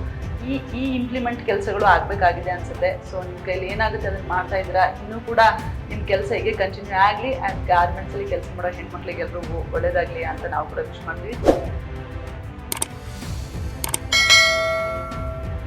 ಈ ಈ ಇಂಪ್ಲಿಮೆಂಟ್ ಕೆಲಸಗಳು ಆಗಬೇಕಾಗಿದೆ ಅನ್ಸುತ್ತೆ. ಸೊ ನಿಮ್ಮ ಕೈಲಿ ಏನಾಗುತ್ತೆ ಅದನ್ನ ಮಾಡ್ತಾ ಇದ್ದೀರಾ? ಇನ್ನೂ ಕೂಡ ನಿಮ್ಮ ಕೆಲಸ ಹೀಗೆ ಕಂಟಿನ್ಯೂ ಆಗಲಿ ಆ್ಯಂಡ್ ಗಾರ್ಮೆಂಟ್ಸಲ್ಲಿ ಕೆಲಸ ಮಾಡೋ ಹೆಣ್ಮಕ್ಳಿಗೆ ಎಲ್ಲರಿಗೂ ಒಳ್ಳೇದಾಗಲಿ ಅಂತ ನಾವು ಕೂಡ ವಿಶ್ ಮಾಡ್ತೀವಿ.